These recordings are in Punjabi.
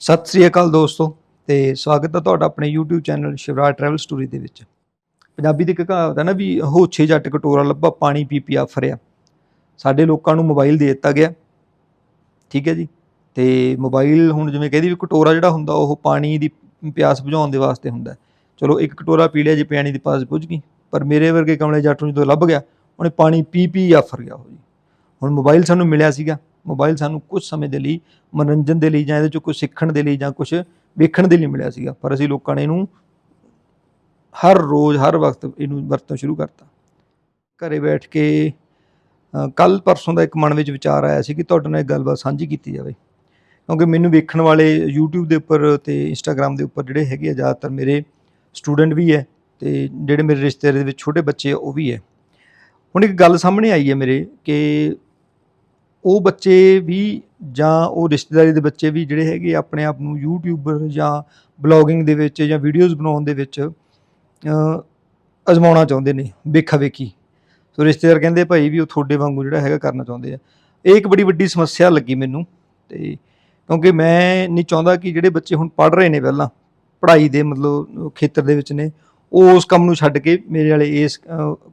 ਸਤਿ ਸ੍ਰੀ ਅਕਾਲ ਦੋਸਤੋ ਤੇ ਸਵਾਗਤ ਹੈ ਤੁਹਾਡਾ ਆਪਣੇ YouTube channel Shivraj travel story ਦੇ ਵਿੱਚ। ਪੰਜਾਬੀ ਦੀ ਇੱਕ ਕਹਾਵਤ ਹੈ ਨਾ ਵੀ ਹੋਛੇ ਜੱਟ ਕਟੋਰਾ ਲੱਭਾ, ਪਾਣੀ ਪੀ ਪੀ ਆਫਰਿਆ ਸਾਡੇ ਲੋਕਾਂ ਨੂੰ ਮੋਬਾਈਲ ਦੇ ਦਿੱਤਾ ਗਿਆ। ਠੀਕ ਹੈ ਜੀ? ਤੇ ਮੋਬਾਈਲ ਹੁਣ ਜਿਵੇਂ ਕਹਿੰਦੀ ਵੀ ਕਟੋਰਾ ਜਿਹੜਾ ਹੁੰਦਾ, ਉਹ ਪਾਣੀ ਦੀ ਪਿਆਸ ਬੁਝਾਉਣ ਦੇ ਵਾਸਤੇ ਹੁੰਦਾ ਚਲੋ ਇੱਕ ਕਟੋਰਾ ਪੀ ਲਿਆ ਜੇ ਪਿਆਣੀ ਦੀ ਪਿਆਸ ਬੁਝ ਗਈ। ਪਰ ਮੇਰੇ ਵਰਗੇ ਕਮਲੇ ਜੱਟ ਨੂੰ ਜਦੋਂ ਲੱਭ ਗਿਆ, ਉਹਨੇ ਪਾਣੀ ਪੀ ਪੀ ਆਫਰ ਗਿਆ ਉਹ ਜੀ। ਹੁਣ ਮੋਬਾਈਲ ਸਾਨੂੰ ਮਿਲਿਆ ਸੀਗਾ। ਮੋਬਾਈਲ ਸਾਨੂੰ ਕੁਝ ਸਮੇਂ ਦੇ ਲਈ, ਮਨੋਰੰਜਨ ਦੇ ਲਈ ਜਾਂ ਇਹਦੇ ਚੋਂ ਕੁਝ ਸਿੱਖਣ ਦੇ ਲਈ ਜਾਂ ਕੁਝ ਵੇਖਣ ਦੇ ਲਈ ਮਿਲਿਆ ਸੀਗਾ। ਪਰ ਅਸੀਂ ਲੋਕਾਂ ਨੇ ਇਹਨੂੰ ਹਰ ਰੋਜ਼, ਹਰ ਵਕਤ ਇਹਨੂੰ ਵਰਤੋਂ ਸ਼ੁਰੂ ਕਰਤਾ। ਘਰੇ ਬੈਠ ਕੇ ਕੱਲ ਪਰਸੋਂ ਦਾ ਇੱਕ ਮਨ ਵਿੱਚ ਵਿਚਾਰ ਆਇਆ ਸੀ ਕਿ ਤੁਹਾਡੇ ਨਾਲ ਇਹ ਗੱਲਬਾਤ ਸਾਂਝੀ ਕੀਤੀ ਜਾਵੇ। ਕਿਉਂਕਿ ਮੈਨੂੰ ਵੇਖਣ ਵਾਲੇ YouTube ਦੇ ਉੱਪਰ ਤੇ Instagram ਦੇ ਉੱਪਰ ਜਿਹੜੇ ਹੈਗੇ ਆ, ਜ਼ਿਆਦਾਤਰ ਮੇਰੇ ਸਟੂਡੈਂਟ ਵੀ ਹੈ ਤੇ ਜਿਹੜੇ ਮੇਰੇ ਰਿਸ਼ਤੇਦਾਰ ਦੇ ਵਿੱਚ ਛੋਟੇ ਬੱਚੇ ਆ, ਉਹ ਵੀ ਹੈ। ਹੁਣ ਇੱਕ ਗੱਲ ਸਾਹਮਣੇ ਆਈ ਹੈ ਮੇਰੇ ਕਿ ਉਹ ਬੱਚੇ ਵੀ ਜਾਂ ਉਹ ਰਿਸ਼ਤੇਦਾਰੀ ਦੇ ਬੱਚੇ ਵੀ ਜਿਹੜੇ ਹੈਗੇ ਆਪਣੇ ਆਪ ਨੂੰ ਯੂਟਿਊਬਰ ਜਾਂ ਬਲੌਗਿੰਗ ਦੇ ਵਿੱਚ ਜਾਂ ਵੀਡੀਓਜ਼ ਬਣਾਉਣ ਦੇ ਵਿੱਚ ਅਜ਼ਮਾਉਣਾ ਚਾਹੁੰਦੇ ਨੇ ਵੇਖਾ ਵੇਖੀ ਸੋ ਰਿਸ਼ਤੇਦਾਰ ਕਹਿੰਦੇ, ਭਾਈ ਵੀ ਉਹ ਤੁਹਾਡੇ ਵਾਂਗੂ ਜਿਹੜਾ ਹੈਗਾ ਕਰਨਾ ਚਾਹੁੰਦੇ ਆ। ਇਹ ਇੱਕ ਬੜੀ ਵੱਡੀ ਸਮੱਸਿਆ ਲੱਗੀ ਮੈਨੂੰ ਤੇ ਕਿਉਂਕਿ ਮੈਂ ਨਹੀਂ ਚਾਹੁੰਦਾ ਕਿ ਜਿਹੜੇ ਬੱਚੇ ਹੁਣ ਪੜ੍ਹ ਰਹੇ ਨੇ ਪਹਿਲਾਂ, ਪੜ੍ਹਾਈ ਦੇ ਮਤਲਬ ਖੇਤਰ ਦੇ ਵਿੱਚ ਨੇ, ਉਹ ਉਸ ਕੰਮ ਨੂੰ ਛੱਡ ਕੇ ਮੇਰੇ ਵਾਲੇ ਇਸ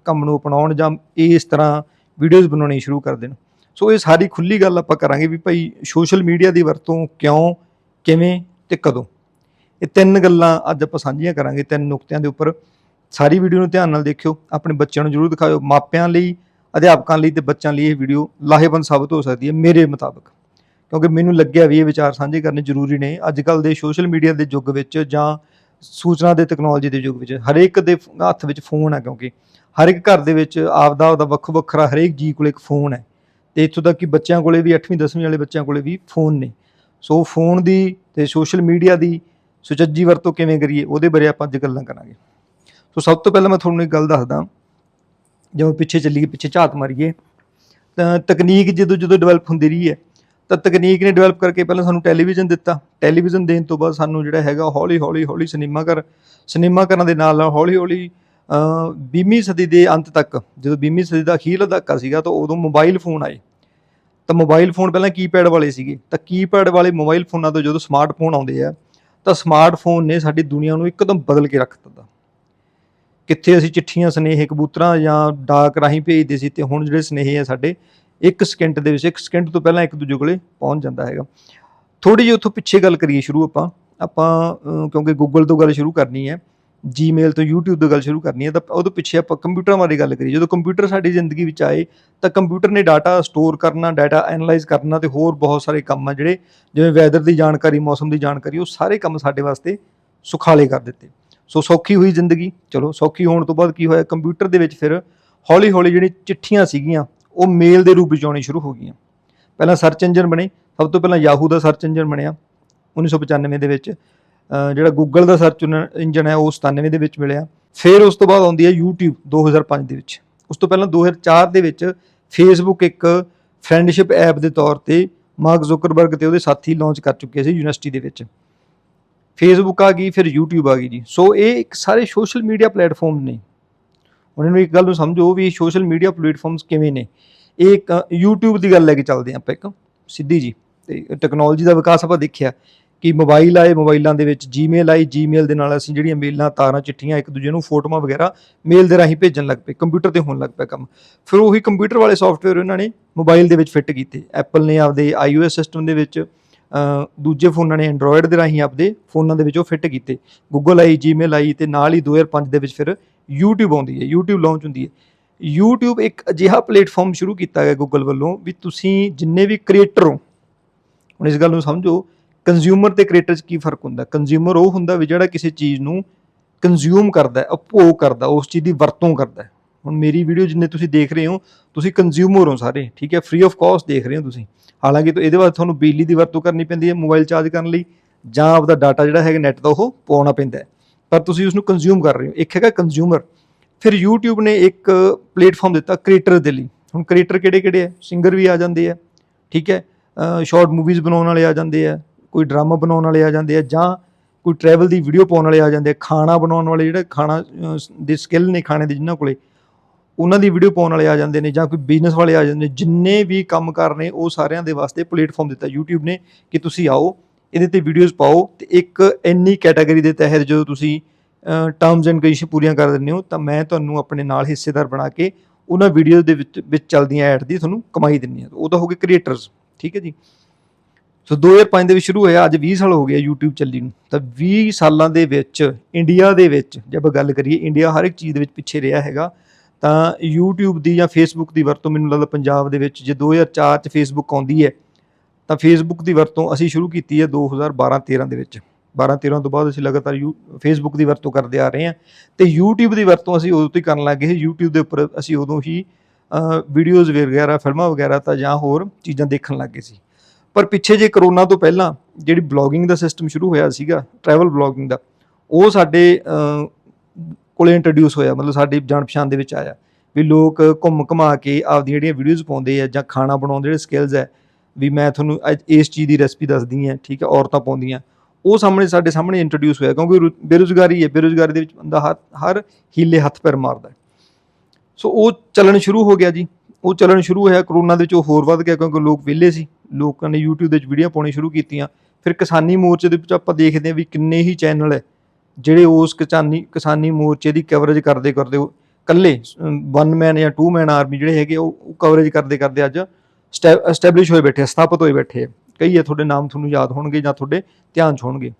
ਕੰਮ ਨੂੰ ਅਪਣਾਉਣ ਜਾਂ ਇਸ ਤਰ੍ਹਾਂ ਵੀਡੀਓਜ਼ ਬਣਾਉਣੀ ਸ਼ੁਰੂ ਕਰ ਦੇਣ। ਸੋ ਇਹ ਸਾਰੀ ਖੁੱਲੀ ਗੱਲ ਆਪਾਂ ਕਰਾਂਗੇ ਵੀ ਭਾਈ ਸੋਸ਼ਲ ਮੀਡੀਆ ਦੀ ਵਰਤੋਂ ਕਿਉਂ, ਕਿਵੇਂ ਤੇ ਕਦੋਂ? ਇਹ ਤਿੰਨ ਗੱਲਾਂ ਅੱਜ ਆਪਾਂ ਸਾਂਝੀਆਂ ਕਰਾਂਗੇ, ਤਿੰਨ ਨੁਕਤਿਆਂ ਦੇ ਉੱਪਰ। ਸਾਰੀ ਵੀਡੀਓ ਨੂੰ ਧਿਆਨ ਨਾਲ ਦੇਖਿਓ, ਆਪਣੇ ਬੱਚਿਆਂ ਨੂੰ ਜ਼ਰੂਰ ਦਿਖਾਓ ਮਾਪਿਆਂ ਲਈ, ਅਧਿਆਪਕਾਂ ਲਈ ਤੇ ਬੱਚਿਆਂ ਲਈ ਇਹ ਵੀਡੀਓ ਲਾਹੇਵੰਦ ਸਾਬਤ ਹੋ ਸਕਦੀ ਹੈ ਮੇਰੇ ਮੁਤਾਬਕ। ਕਿਉਂਕਿ ਮੈਨੂੰ ਲੱਗਿਆ ਵੀ ਇਹ ਵਿਚਾਰ ਸਾਂਝੇ ਕਰਨੇ ਜ਼ਰੂਰੀ ਨੇ। ਅੱਜ ਕੱਲ ਦੇ ਸੋਸ਼ਲ ਮੀਡੀਆ ਦੇ ਯੁੱਗ ਵਿੱਚ ਜਾਂ ਸੂਚਨਾ ਦੇ ਤਕਨੋਲੋਜੀ ਦੇ ਯੁੱਗ ਵਿੱਚ ਹਰੇਕ ਦੇ ਹੱਥ ਵਿੱਚ ਫੋਨ ਹੈ ਕਿਉਂਕਿ ਹਰ ਇੱਕ ਘਰ ਦੇ ਵਿੱਚ ਆਪਦਾ ਆਪਦਾ ਵੱਖੋ ਵੱਖਰਾ ਹਰੇਕ ਜੀ ਕੋਲ ਇੱਕ ਫੋਨ ਹੈ। ਤੇ ਇੱਥੋਂ ਤੱਕ ਕਿ ਬੱਚਿਆਂ ਕੋਲੇ ਵੀ 8ਵੀਂ 10ਵੀਂ ਵਾਲੇ ਬੱਚਿਆਂ ਕੋਲੇ ਵੀ ਫੋਨ ਨੇ। ਸੋ ਫੋਨ ਦੀ ਤੇ ਸੋਸ਼ਲ ਮੀਡੀਆ ਦੀ ਸੁਚੱਜੀ ਵਰਤੋਂ ਕਿਵੇਂ ਕਰੀਏ, ਉਹਦੇ ਬਾਰੇ ਆਪਾਂ ਅੱਜ ਗੱਲਾਂ ਕਰਾਂਗੇ। ਸੋ ਸਭ ਤੋਂ ਪਹਿਲਾਂ ਮੈਂ ਤੁਹਾਨੂੰ ਇੱਕ ਗੱਲ ਦੱਸਦਾ ਜਦੋਂ ਪਿੱਛੇ ਚੱਲੀਏ, ਪਿੱਛੇ ਝਾਤ ਮਾਰੀਏ, ਤਾਂ ਤਕਨੀਕ ਜਦੋਂ ਜਦੋਂ ਡਿਵੈਲਪ ਹੁੰਦੀ ਰਹੀ ਹੈ, ਤਾਂ ਤਕਨੀਕ ਨੇ ਡਿਵੈਲਪ ਕਰਕੇ ਪਹਿਲਾਂ ਸਾਨੂੰ ਟੈਲੀਵਿਜ਼ਨ ਦਿੱਤਾ। ਟੈਲੀਵਿਜ਼ਨ ਦੇਣ ਤੋਂ ਬਾਅਦ ਸਾਨੂੰ ਜਿਹੜਾ ਹੈਗਾ ਹੌਲੀ ਹੌਲੀ ਹੌਲੀ ਸਿਨੇਮਾ ਘਰ, ਸਿਨੇਮਾ ਘਰਾਂ ਦੇ ਨਾਲ ਨਾਲ ਹੌਲੀ ਹੌਲੀ 20ਵੀਂ ਸਦੀ ਦੇ ਅੰਤ ਤੱਕ, ਜਦੋਂ 20ਵੀਂ ਸਦੀ ਦਾ ਅਖੀਰਲਾ ਦਹਾਕਾ ਸੀਗਾ ਤਾਂ ਉਦੋਂ ਮੋਬਾਈਲ ਫੋਨ ਆਏ। ਤਾਂ ਮੋਬਾਈਲ ਫੋਨ ਪਹਿਲਾਂ ਕੀਪੈਡ ਵਾਲੇ ਸੀਗੇ। ਤਾਂ ਕੀਪੈਡ ਵਾਲੇ ਮੋਬਾਈਲ ਫੋਨਾਂ ਤੋਂ ਜਦੋਂ ਸਮਾਰਟਫੋਨ ਆਉਂਦੇ ਆ, ਤਾਂ ਸਮਾਰਟਫੋਨ ਨੇ ਸਾਡੀ ਦੁਨੀਆ ਨੂੰ ਇੱਕਦਮ ਬਦਲ ਕੇ ਰੱਖ ਦਿੱਤਾ। ਕਿੱਥੇ ਅਸੀਂ ਚਿੱਠੀਆਂ, ਸਨੇਹ, ਕਬੂਤਰਾਂ ਜਾਂ ਡਾਕ ਰਾਹੀਂ ਭੇਜਦੇ ਸੀ ਤੇ ਹੁਣ ਜਿਹੜੇ ਸਨੇਹ ਆ ਸਾਡੇ, ਇੱਕ ਸਕਿੰਟ ਦੇ ਵਿੱਚ, ਇੱਕ ਸਕਿੰਟ ਤੋਂ ਪਹਿਲਾਂ ਇੱਕ ਦੂਜੇ ਕੋਲੇ ਪਹੁੰਚ ਜਾਂਦਾ ਹੈਗਾ। ਥੋੜੀ ਜਿਹੀ ਉੱਥੋਂ ਪਿੱਛੇ ਗੱਲ ਕਰੀਏ ਸ਼ੁਰੂ ਆਪਾਂ। ਆਪਾਂ ਕਿਉਂਕਿ ਗੂਗਲ ਤੋਂ ਗੱਲ ਸ਼ੁਰੂ ਕਰਨੀ ਹੈ। ਜੀਮੇਲ ਤੋਂ YouTube ਤੋਂ ਗੱਲ ਸ਼ੁਰੂ ਕਰਨੀ ਹੈ, ਤਾਂ ਉਹਦੇ ਪਿੱਛੇ ਆਪਾਂ ਕੰਪਿਊਟਰਾਂ ਬਾਰੇ ਗੱਲ ਕਰੀਏ। ਜਦੋਂ ਕੰਪਿਊਟਰ ਸਾਡੀ ਜ਼ਿੰਦਗੀ ਵਿੱਚ ਆਏ, ਤਾਂ ਕੰਪਿਊਟਰ ਨੇ ਡਾਟਾ ਸਟੋਰ ਕਰਨਾ ਡਾਟਾ ਐਨਾਲਾਈਜ਼ ਕਰਨਾ ਤੇ ਹੋਰ ਬਹੁਤ ਸਾਰੇ ਕੰਮ ਆ ਜਿਹੜੇ, ਜਿਵੇਂ ਵੈਦਰ ਦੀ ਜਾਣਕਾਰੀ, ਮੌਸਮ ਦੀ ਜਾਣਕਾਰੀ, ਉਹ ਸਾਰੇ ਕੰਮ ਸਾਡੇ ਵਾਸਤੇ ਸੁਖਾਲੇ ਕਰ ਦਿੱਤੇ। ਸੋ ਸੌਖੀ ਹੋਈ ਜ਼ਿੰਦਗੀ। ਚਲੋ ਸੌਖੀ ਹੋਣ ਤੋਂ ਬਾਅਦ ਕੀ ਹੋਇਆ? ਕੰਪਿਊਟਰ ਦੇ ਵਿੱਚ ਫਿਰ ਹੌਲੀ ਹੌਲੀ ਜਿਹੜੀ ਚਿੱਠੀਆਂ ਸੀਗੀਆਂ, ਉਹ ਮੇਲ ਦੇ ਰੂਪ ਵਿੱਚ ਆਉਣੀ ਸ਼ੁਰੂ ਹੋ ਗਈਆਂ। ਪਹਿਲਾਂ ਸਰਚ ਇੰਜਨ ਬਣੇ, ਸਭ ਤੋਂ ਪਹਿਲਾਂ ਯਾਹੂ ਦਾ ਸਰਚ ਇੰਜਨ ਬਣਿਆ 1995 ਦੇ ਵਿੱਚ। ਜਿਹੜਾ ਗੂਗਲ ਦਾ ਸਰਚ ਇੰਜਨ ਹੈ, ਉਹ 97 ਦੇ ਵਿੱਚ ਮਿਲਿਆ। ਫਿਰ ਉਸ ਤੋਂ ਬਾਅਦ ਆਉਂਦੀ ਹੈ YouTube 2005 ਦੇ ਵਿੱਚ। ਉਸ ਤੋਂ ਪਹਿਲਾਂ 2004 ਦੇ ਵਿੱਚ Facebook ਇੱਕ ਫਰੈਂਡਸ਼ਿਪ ਐਪ ਦੇ ਤੌਰ ਤੇ ਮਾਰਕ ਜ਼ੁਕਰਬਰਗ ਤੇ ਉਹਦੇ ਸਾਥੀ ਲਾਂਚ ਕਰ ਚੁੱਕੇ ਸੀ ਯੂਨੀਵਰਸਿਟੀ ਦੇ ਵਿੱਚ। ਫੇਸਬੁੱਕ ਆ ਗਈ, ਫਿਰ YouTube ਆ ਗਈ ਜੀ। ਸੋ ਇਹ ਇੱਕ ਸਾਰੇ ਸੋਸ਼ਲ ਮੀਡੀਆ ਪਲੇਟਫਾਰਮ ਨੇ। ਉਹਨਾਂ ਨੂੰ ਇੱਕ ਗੱਲ ਨੂੰ ਸਮਝੋ ਵੀ ਸੋਸ਼ਲ ਮੀਡੀਆ ਪਲੇਟਫਾਰਮਸ ਕਿਵੇਂ ਨੇ? ਇਹ ਇੱਕ YouTube ਦੀ ਗੱਲ ਲੈ ਕੇ ਚੱਲਦੇ ਹਾਂ ਆਪਾਂ ਇੱਕ। ਸਿੱਧੀ ਜੀ। ਤੇ ਟੈਕਨੋਲੋਜੀ ਦਾ ਵਿਕਾਸ ਆਪਾਂ ਦੇਖਿਆ। ਕਿ ਮੋਬਾਈਲ ਆਏ ਮੋਬਾਈਲਾਂ ਦੇ ਵਿੱਚ ਜੀਮੇਲ ਆਈ ਜੀਮੇਲ ਦੇ ਨਾਲ ਅਸੀਂ ਜਿਹੜੀਆਂ ਮੇਲਾਂ, ਤਾਰਾਂ, ਚਿੱਠੀਆਂ ਇੱਕ ਦੂਜੇ ਨੂੰ ਫੋਟੋਆਂ ਵਗੈਰਾ ਮੇਲ ਦੇ ਰਾਹੀਂ ਭੇਜਣ ਲੱਗ ਪਏ, ਕੰਪਿਊਟਰ ਤੇ ਹੋਣ ਲੱਗ ਪਿਆ ਕੰਮ। ਫਿਰ ਉਹੀ ਕੰਪਿਊਟਰ ਵਾਲੇ ਸੌਫਟਵੇਅਰ ਉਹਨਾਂ ਨੇ ਮੋਬਾਈਲ ਦੇ ਵਿੱਚ ਫਿੱਟ ਕੀਤੇ। ਐਪਲ ਨੇ ਆਪਦੇ iOS ਸਿਸਟਮ ਦੇ ਵਿੱਚ ਦੂਜੇ ਫੋਨਾਂ ਨੇ ਐਂਡਰੋਇਡ ਦੇ ਰਾਹੀਂ ਆਪਦੇ ਫੋਨਾਂ ਦੇ ਵਿੱਚ ਉਹ ਫਿੱਟ ਕੀਤੇ। ਗੂਗਲ ਆਈ ਜੀਮੇਲ ਆਈ ਤੇ ਨਾਲ ਹੀ 2005 ਦੇ ਵਿੱਚ ਫਿਰ YouTube ਆਉਂਦੀ ਹੈ। YouTube ਲਾਂਚ ਹੁੰਦੀ ਹੈ। YouTube ਇੱਕ ਅਜਿਹਾ ਪਲੇਟਫਾਰਮ ਸ਼ੁਰੂ ਕੀਤਾ ਗਿਆ ਗੂਗਲ ਵੱਲੋਂ ਵੀ ਤੁਸੀਂ ਜਿੰਨੇ ਵੀ ਕ੍ਰੀਏਟਰ ਹੋ, ਹੁਣ ਇਸ ਗੱਲ ਨੂੰ ਸਮਝੋ ਕੰਜ਼ਿਊਮਰ ਤੇ ਕ੍ਰੀਏਟਰ 'ਚ ਕੀ ਫ਼ਰਕ ਹੁੰਦਾ? ਕੰਜ਼ਿਊਮਰ ਉਹ ਹੁੰਦਾ ਵੀ ਜਿਹੜਾ ਕਿਸੇ ਚੀਜ਼ ਨੂੰ ਕੰਜ਼ਿਊਮ ਕਰਦਾ ਉਪਭੋਗ ਕਰਦਾ, ਉਸ ਚੀਜ਼ ਦੀ ਵਰਤੋਂ ਕਰਦਾ ਹੁਣ ਮੇਰੀ ਵੀਡੀਓ ਜਿੰਨੇ ਤੁਸੀਂ ਦੇਖ ਰਹੇ ਹੋ, ਤੁਸੀਂ ਕੰਜ਼ਿਊਮਰ ਹੋ ਸਾਰੇ, ਠੀਕ ਹੈ? ਫ੍ਰੀ ਆਫ ਕਾਸਟ ਦੇਖ ਰਹੇ ਹੋ ਤੁਸੀਂ। ਹਾਲਾਂਕਿ ਤਾਂ ਇਹਦੇ ਵਾਸਤੇ ਤੁਹਾਨੂੰ ਬਿਜਲੀ ਦੀ ਵਰਤੋਂ ਕਰਨੀ ਪੈਂਦੀ ਹੈ ਮੋਬਾਈਲ ਚਾਰਜ ਕਰਨ ਲਈ, ਜਾਂ ਆਪਦਾ ਡਾਟਾ ਜਿਹੜਾ ਹੈਗਾ ਨੈਟ ਦਾ ਉਹ ਪਾਉਣਾ ਪੈਂਦਾ ਹੈ। ਪਰ ਤੁਸੀਂ ਉਸ ਨੂੰ ਕੰਜ਼ਿਊਮ ਕਰ ਰਹੇ ਹੋ। ਇੱਕ ਹੈਗਾ ਕੰਜ਼ਿਊਮਰ ਫਿਰ YouTube ਨੇ ਇੱਕ ਪਲੇਟਫਾਰਮ ਦਿੱਤਾ ਕ੍ਰੀਏਟਰ ਦੇ ਲਈ। ਹੁਣ ਕ੍ਰੀਏਟਰ ਕਿਹੜੇ ਕਿਹੜੇ ਹੈ? ਸਿੰਗਰ ਵੀ ਆ ਜਾਂਦੇ ਆ ਠੀਕ ਹੈ? ਸ਼ਾਰਟ ਮੂਵੀਜ਼ ਬਣਾਉਣ ਵਾਲੇ ਆ ਜਾਂਦੇ ਆ ਕੋਈ ਡਰਾਮਾ ਬਣਾਉਣ ਵਾਲੇ ਆ ਜਾਂਦੇ ਆ ਜਾਂ ਕੋਈ ਟਰੈਵਲ ਦੀ ਵੀਡੀਓ ਪਾਉਣ ਵਾਲੇ ਆ ਜਾਂਦੇ ਆ, ਖਾਣਾ ਬਣਾਉਣ ਵਾਲੇ ਜਿਹੜੇ ਖਾਣਾ ਦੇ ਸਕਿੱਲ ਨੇ ਖਾਣੇ ਦੇ ਜਿਨ੍ਹਾਂ ਕੋਲੇ, ਉਹਨਾਂ ਦੀ ਵੀਡੀਓ ਪਾਉਣ ਵਾਲੇ ਆ ਜਾਂਦੇ ਨੇ ਜਾਂ ਕੋਈ ਬਿਜ਼ਨਸ ਵਾਲੇ ਆ ਜਾਂਦੇ ਨੇ, ਜਿੰਨੇ ਵੀ ਕੰਮ ਕਰ ਨੇ ਉਹ ਸਾਰਿਆਂ ਦੇ ਵਾਸਤੇ ਪਲੇਟਫਾਰਮ ਦਿੱਤਾ YouTube ਨੇ ਕਿ ਤੁਸੀਂ ਆਓ, ਇਹਦੇ ਤੇ ਵੀਡੀਓਜ਼ ਪਾਓ ਤੇ ਇੱਕ ਐਨੀ ਕੈਟਾਗਰੀ ਦੇ ਤਹਿਤ ਜਦੋਂ ਤੁਸੀਂ ਟਰਮਸ ਐਂਡ ਕੰਡੀਸ਼ਨ ਪੂਰੀਆਂ ਕਰ ਦਿੰਦੇ ਹੋ ਤਾਂ ਮੈਂ ਤੁਹਾਨੂੰ ਆਪਣੇ ਨਾਲ ਹਿੱਸੇਦਾਰ ਬਣਾ ਕੇ ਉਹਨਾਂ ਵੀਡੀਓਜ਼ ਦੇ ਵਿੱਚ ਵਿੱਚ ਚੱਲਦੀਆਂ ਐਡ ਦੀ ਤੁਹਾਨੂੰ ਕਮਾਈ ਦਿੰਨੀ ਆ ਉਹ ਤਾਂ ਹੋ ਗਏ ਕ੍ਰੀਏਟਰਸ ਠੀਕ ਹੈ ਜੀ। ਸੋ 2005 ਦੇ ਵਿੱਚ ਸ਼ੁਰੂ ਹੋਇਆ, ਅੱਜ 20 ਸਾਲ ਹੋ ਗਏ YouTube ਚੱਲੀ ਨੂੰ। ਤਾਂ 20 ਸਾਲਾਂ ਦੇ ਵਿੱਚ ਇੰਡੀਆ ਦੇ ਵਿੱਚ, ਜੇ ਆਪਾਂ ਗੱਲ ਕਰੀਏ ਇੰਡੀਆ ਹਰ ਇੱਕ ਚੀਜ਼ ਦੇ ਵਿੱਚ ਪਿੱਛੇ ਰਿਹਾ ਹੈਗਾ। ਤਾਂ YouTube ਦੀ ਜਾਂ Facebook ਦੀ ਵਰਤੋਂ ਮੈਨੂੰ ਲੱਗਦਾ ਪੰਜਾਬ ਦੇ ਵਿੱਚ, ਜੇ 2004 ਚ Facebook ਆਉਂਦੀ ਹੈ, ਤਾਂ Facebook ਦੀ ਵਰਤੋਂ ਅਸੀਂ ਸ਼ੁਰੂ ਕੀਤੀ ਹੈ 2012-13 ਦੇ ਵਿੱਚ। 12-13 ਤੋਂ ਬਾਅਦ ਅਸੀਂ ਲਗਾਤਾਰ ਯੂ, Facebook ਦੀ ਵਰਤੋਂ ਕਰਦੇ ਆ ਰਹੇ ਹਾਂ। ਤੇ YouTube ਦੀ ਵਰਤੋਂ ਅਸੀਂ ਉਦੋਂ ਤੋਂ ਹੀ ਕਰਨ ਲੱਗੇ ਸੀ। YouTube ਦੇ ਉੱਪਰ ਅਸੀਂ ਉਦੋਂ ਹੀ ਵੀਡੀਓਜ਼ ਵਗੈਰਾ, ਫਿਲਮਾਂ ਵਗੈਰਾ ਤਾਂ ਜਾਂ ਹੋਰ ਚੀਜ਼ਾਂ ਦੇਖਣ ਲੱਗੇ ਸੀ। ਪਰ ਪਿੱਛੇ ਜੇ ਕਰੋਨਾ ਤੋਂ ਪਹਿਲਾਂ ਜਿਹੜੀ ਬਲੌਗਿੰਗ ਦਾ ਸਿਸਟਮ ਸ਼ੁਰੂ ਹੋਇਆ ਸੀਗਾ ਟਰੈਵਲ ਬਲੌਗਿੰਗ ਦਾ ਉਹ ਸਾਡੇ ਅਹ, ਕੋਲੇ ਇੰਟਰੋਡਿਊਸ ਹੋਇਆ ਮਤਲਬ ਸਾਡੀ ਜਾਣ ਪਛਾਣ ਦੇ ਵਿੱਚ ਆਇਆ। ਵੀ ਲੋਕ ਘੁੰਮ ਘਮਾ ਕੇ ਆਪਦੀਆਂ ਜਿਹੜੀਆਂ ਵੀਡੀਓਜ਼ ਪਾਉਂਦੇ ਆ ਜਾਂ ਖਾਣਾ ਬਣਾਉਣ ਦੇ ਜਿਹੜੇ ਸਕਿੱਲਸ ਹੈ ਵੀ ਮੈਂ ਤੁਹਾਨੂੰ ਅੱਜ ਇਸ ਚੀਜ਼ ਦੀ ਰੈਸਪੀ ਦੱਸਦੀ ਹਾਂ ਠੀਕ ਹੈ ਔਰਤਾਂ ਪਾਉਂਦੀਆਂ। ਉਹ ਸਾਹਮਣੇ ਸਾਡੇ ਸਾਹਮਣੇ ਇੰਟਰੋਡਿਊਸ ਹੋਇਆ ਕਿਉਂਕਿ ਰੁ- ਬੇਰੁਜ਼ਗਾਰੀ ਹੈ ਬੇਰੁਜ਼ਗਾਰੀ ਦੇ ਵਿੱਚ ਬੰਦਾ ਹਰ ਹਰ ਹੀਲੇ ਹੱਥ ਪੈਰ ਮਾਰਦਾ। ਸੋ ਉਹ ਚੱਲਣ ਸ਼ੁਰੂ ਹੋ ਗਿਆ ਜੀ। ਉਹ ਚੱਲਣ ਸ਼ੁਰੂ ਹੋਇਆ, ਕਰੋਨਾ ਦੇ ਵਿੱਚ ਉਹ ਹੋਰ ਵੱਧ ਗਿਆ ਕਿਉਂਕਿ ਲੋਕ ਵਿਹਲੇ ਸੀ। ਲੋਕਾਂ ਨੇ YouTube ਦੇ ਵਿੱਚ ਵੀਡੀਓ ਪਾਉਣੀ ਸ਼ੁਰੂ ਕੀਤੀਆਂ। ਫਿਰ ਕਿਸਾਨੀ ਮੋਰਚੇ ਦੇ ਵਿੱਚ ਆਪਾਂ ਦੇਖਦੇ ਹਾਂ ਵੀ ਕਿੰਨੇ ਹੀ ਚੈਨਲ ਹੈ, ਜਿਹੜੇ ਉਸ ਕਿਸਾਨੀ ਕਿਸਾਨੀ ਮੋਰਚੇ ਦੀ ਕਵਰੇਜ ਕਰਦੇ ਕਰਦੇ ਉਹ ਇਕੱਲੇ ਵਨ ਮੈਨ ਜਾਂ ਟੂ ਮੈਨ ਆਰਮੀ ਜਿਹੜੇ ਹੈਗੇ ਉਹ ਕਵਰੇਜ ਕਰਦੇ ਕਰਦੇ ਅੱਜ ਐਸਟੈਬਲਿਸ਼ ਹੋਏ ਬੈਠੇ ਸਥਾਪਿਤ ਹੋਏ ਬੈਠੇ ਕਈ ਹੈ ਤੁਹਾਡੇ ਨਾਮ ਤੁਹਾਨੂੰ ਯਾਦ ਹੋਣਗੇ ਜਾਂ ਤੁਹਾਡੇ ਧਿਆਨ 'ਚ ਹੋਣਗੇ।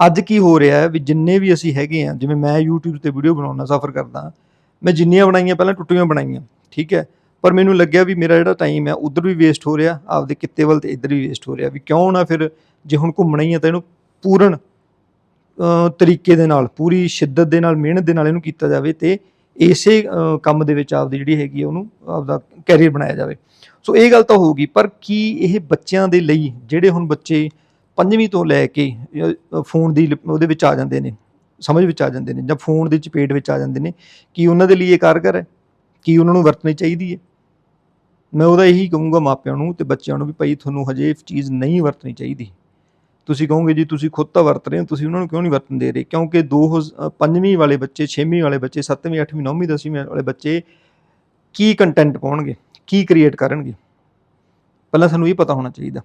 ਅੱਜ ਕੀ ਹੋ ਰਿਹਾ ਹੈ ਵੀ ਜਿੰਨੇ ਵੀ ਅਸੀਂ ਹੈਗੇ ਆ, ਜਿਵੇਂ ਮੈਂ YouTube ਤੇ ਵੀਡੀਓ ਬਣਾਉਣਾ ਸਫਰ ਕਰਦਾ ਮੈਂ ਜਿੰਨੀਆਂ ਬਣਾਈਆਂ ਪਹਿਲਾਂ ਟੁੱਟੀਆਂ ਬਣਾਈਆਂ, ਠੀਕ ਹੈ? ਪਰ ਮੈਨੂੰ ਲੱਗਿਆ ਵੀ ਮੇਰਾ ਜਿਹੜਾ ਟਾਈਮ ਹੈ ਉਧਰ ਵੀ ਵੇਸਟ ਹੋ ਰਿਹਾ, ਆਪਦੇ ਕਿੱਤੇ ਵੱਲ ਤੇ ਇੱਧਰ ਵੀ ਵੇਸਟ ਹੋ ਰਿਹਾ, ਵੀ ਕਿਉਂ ਨਾ ਫਿਰ ਜੇ ਹੁਣ ਘੁੰਮਣਾ ਹੀ ਹੈ ਤਾਂ ਇਹਨੂੰ ਪੂਰਨ ਤਰੀਕੇ ਦੇ ਨਾਲ, ਪੂਰੀ ਸ਼ਿੱਦਤ ਦੇ ਨਾਲ, ਮਿਹਨਤ ਦੇ ਨਾਲ ਇਹਨੂੰ ਕੀਤਾ ਜਾਵੇ ਤੇ ਇਸੇ ਕੰਮ ਦੇ ਵਿੱਚ ਆਪਦੀ ਜਿਹੜੀ ਹੈਗੀ ਹੈ ਉਹਨੂੰ ਆਪਦਾ ਕੈਰੀਅਰ ਬਣਾਇਆ ਜਾਵੇ। ਸੋ ਇਹ ਗੱਲ ਤਾਂ ਹੋਊਗੀ, ਪਰ ਕੀ ਇਹ ਬੱਚਿਆਂ ਦੇ ਲਈ, ਜਿਹੜੇ ਹੁਣ ਬੱਚੇ ਪੰਜਵੀਂ ਤੋਂ ਲੈ ਕੇ ਫੋਨ ਦੀ ਲਿਪ- ਉਹਦੇ ਵਿੱਚ ਆ ਜਾਂਦੇ ਨੇ ਸਮਝ ਵਿੱਚ ਆ ਜਾਂਦੇ ਨੇ ਜਾਂ ਫੋਨ ਦੀ ਚਪੇਟ ਵਿੱਚ ਆ ਜਾਂਦੇ ਨੇ ਕੀ ਉਹਨਾਂ ਦੇ ਲਈ ਇਹ ਕਾਰਗਰ ਹੈ? ਕੀ ਉਹਨਾਂ ਨੂੰ ਵਰਤਣੀ ਚਾਹੀਦੀ ਹੈ? ਮੈਂ ਉਹਦਾ ਇਹੀ ਕਹੂੰਗਾ ਮਾਪਿਆਂ ਨੂੰ ਤੇ ਬੱਚਿਆਂ ਨੂੰ ਵੀ ਭਾਈ ਤੁਹਾਨੂੰ ਹਜੇ ਇਹ ਚੀਜ਼ ਨਹੀਂ ਵਰਤਣੀ ਚਾਹੀਦੀ। ਤੁਸੀਂ ਕਹੋਗੇ ਜੀ ਤੁਸੀਂ ਖੁਦ ਤਾਂ ਵਰਤ ਰਹੇ ਹੋ, ਤੁਸੀਂ ਉਹਨਾਂ ਨੂੰ ਕਿਉਂ ਨਹੀਂ ਵਰਤਣ ਦੇ ਰਹੇ? ਕਿਉਂਕਿ ਦੋ ਹਜ਼- ਪੰਜਵੀਂ ਵਾਲੇ ਬੱਚੇ, ਛੇਵੀਂ ਵਾਲੇ ਬੱਚੇ, ਸੱਤਵੀਂ, ਅੱਠਵੀਂ, ਨੌਵੀਂ, ਦਸਵੀਂ ਵਾਲੇ ਬੱਚੇ ਕੀ ਕੰਟੈਂਟ ਪਾਉਣਗੇ? ਕੀ ਕ੍ਰੀਏਟ ਕਰਨਗੇ? ਪਹਿਲਾਂ ਸਾਨੂੰ ਇਹ ਪਤਾ ਹੋਣਾ ਚਾਹੀਦਾ।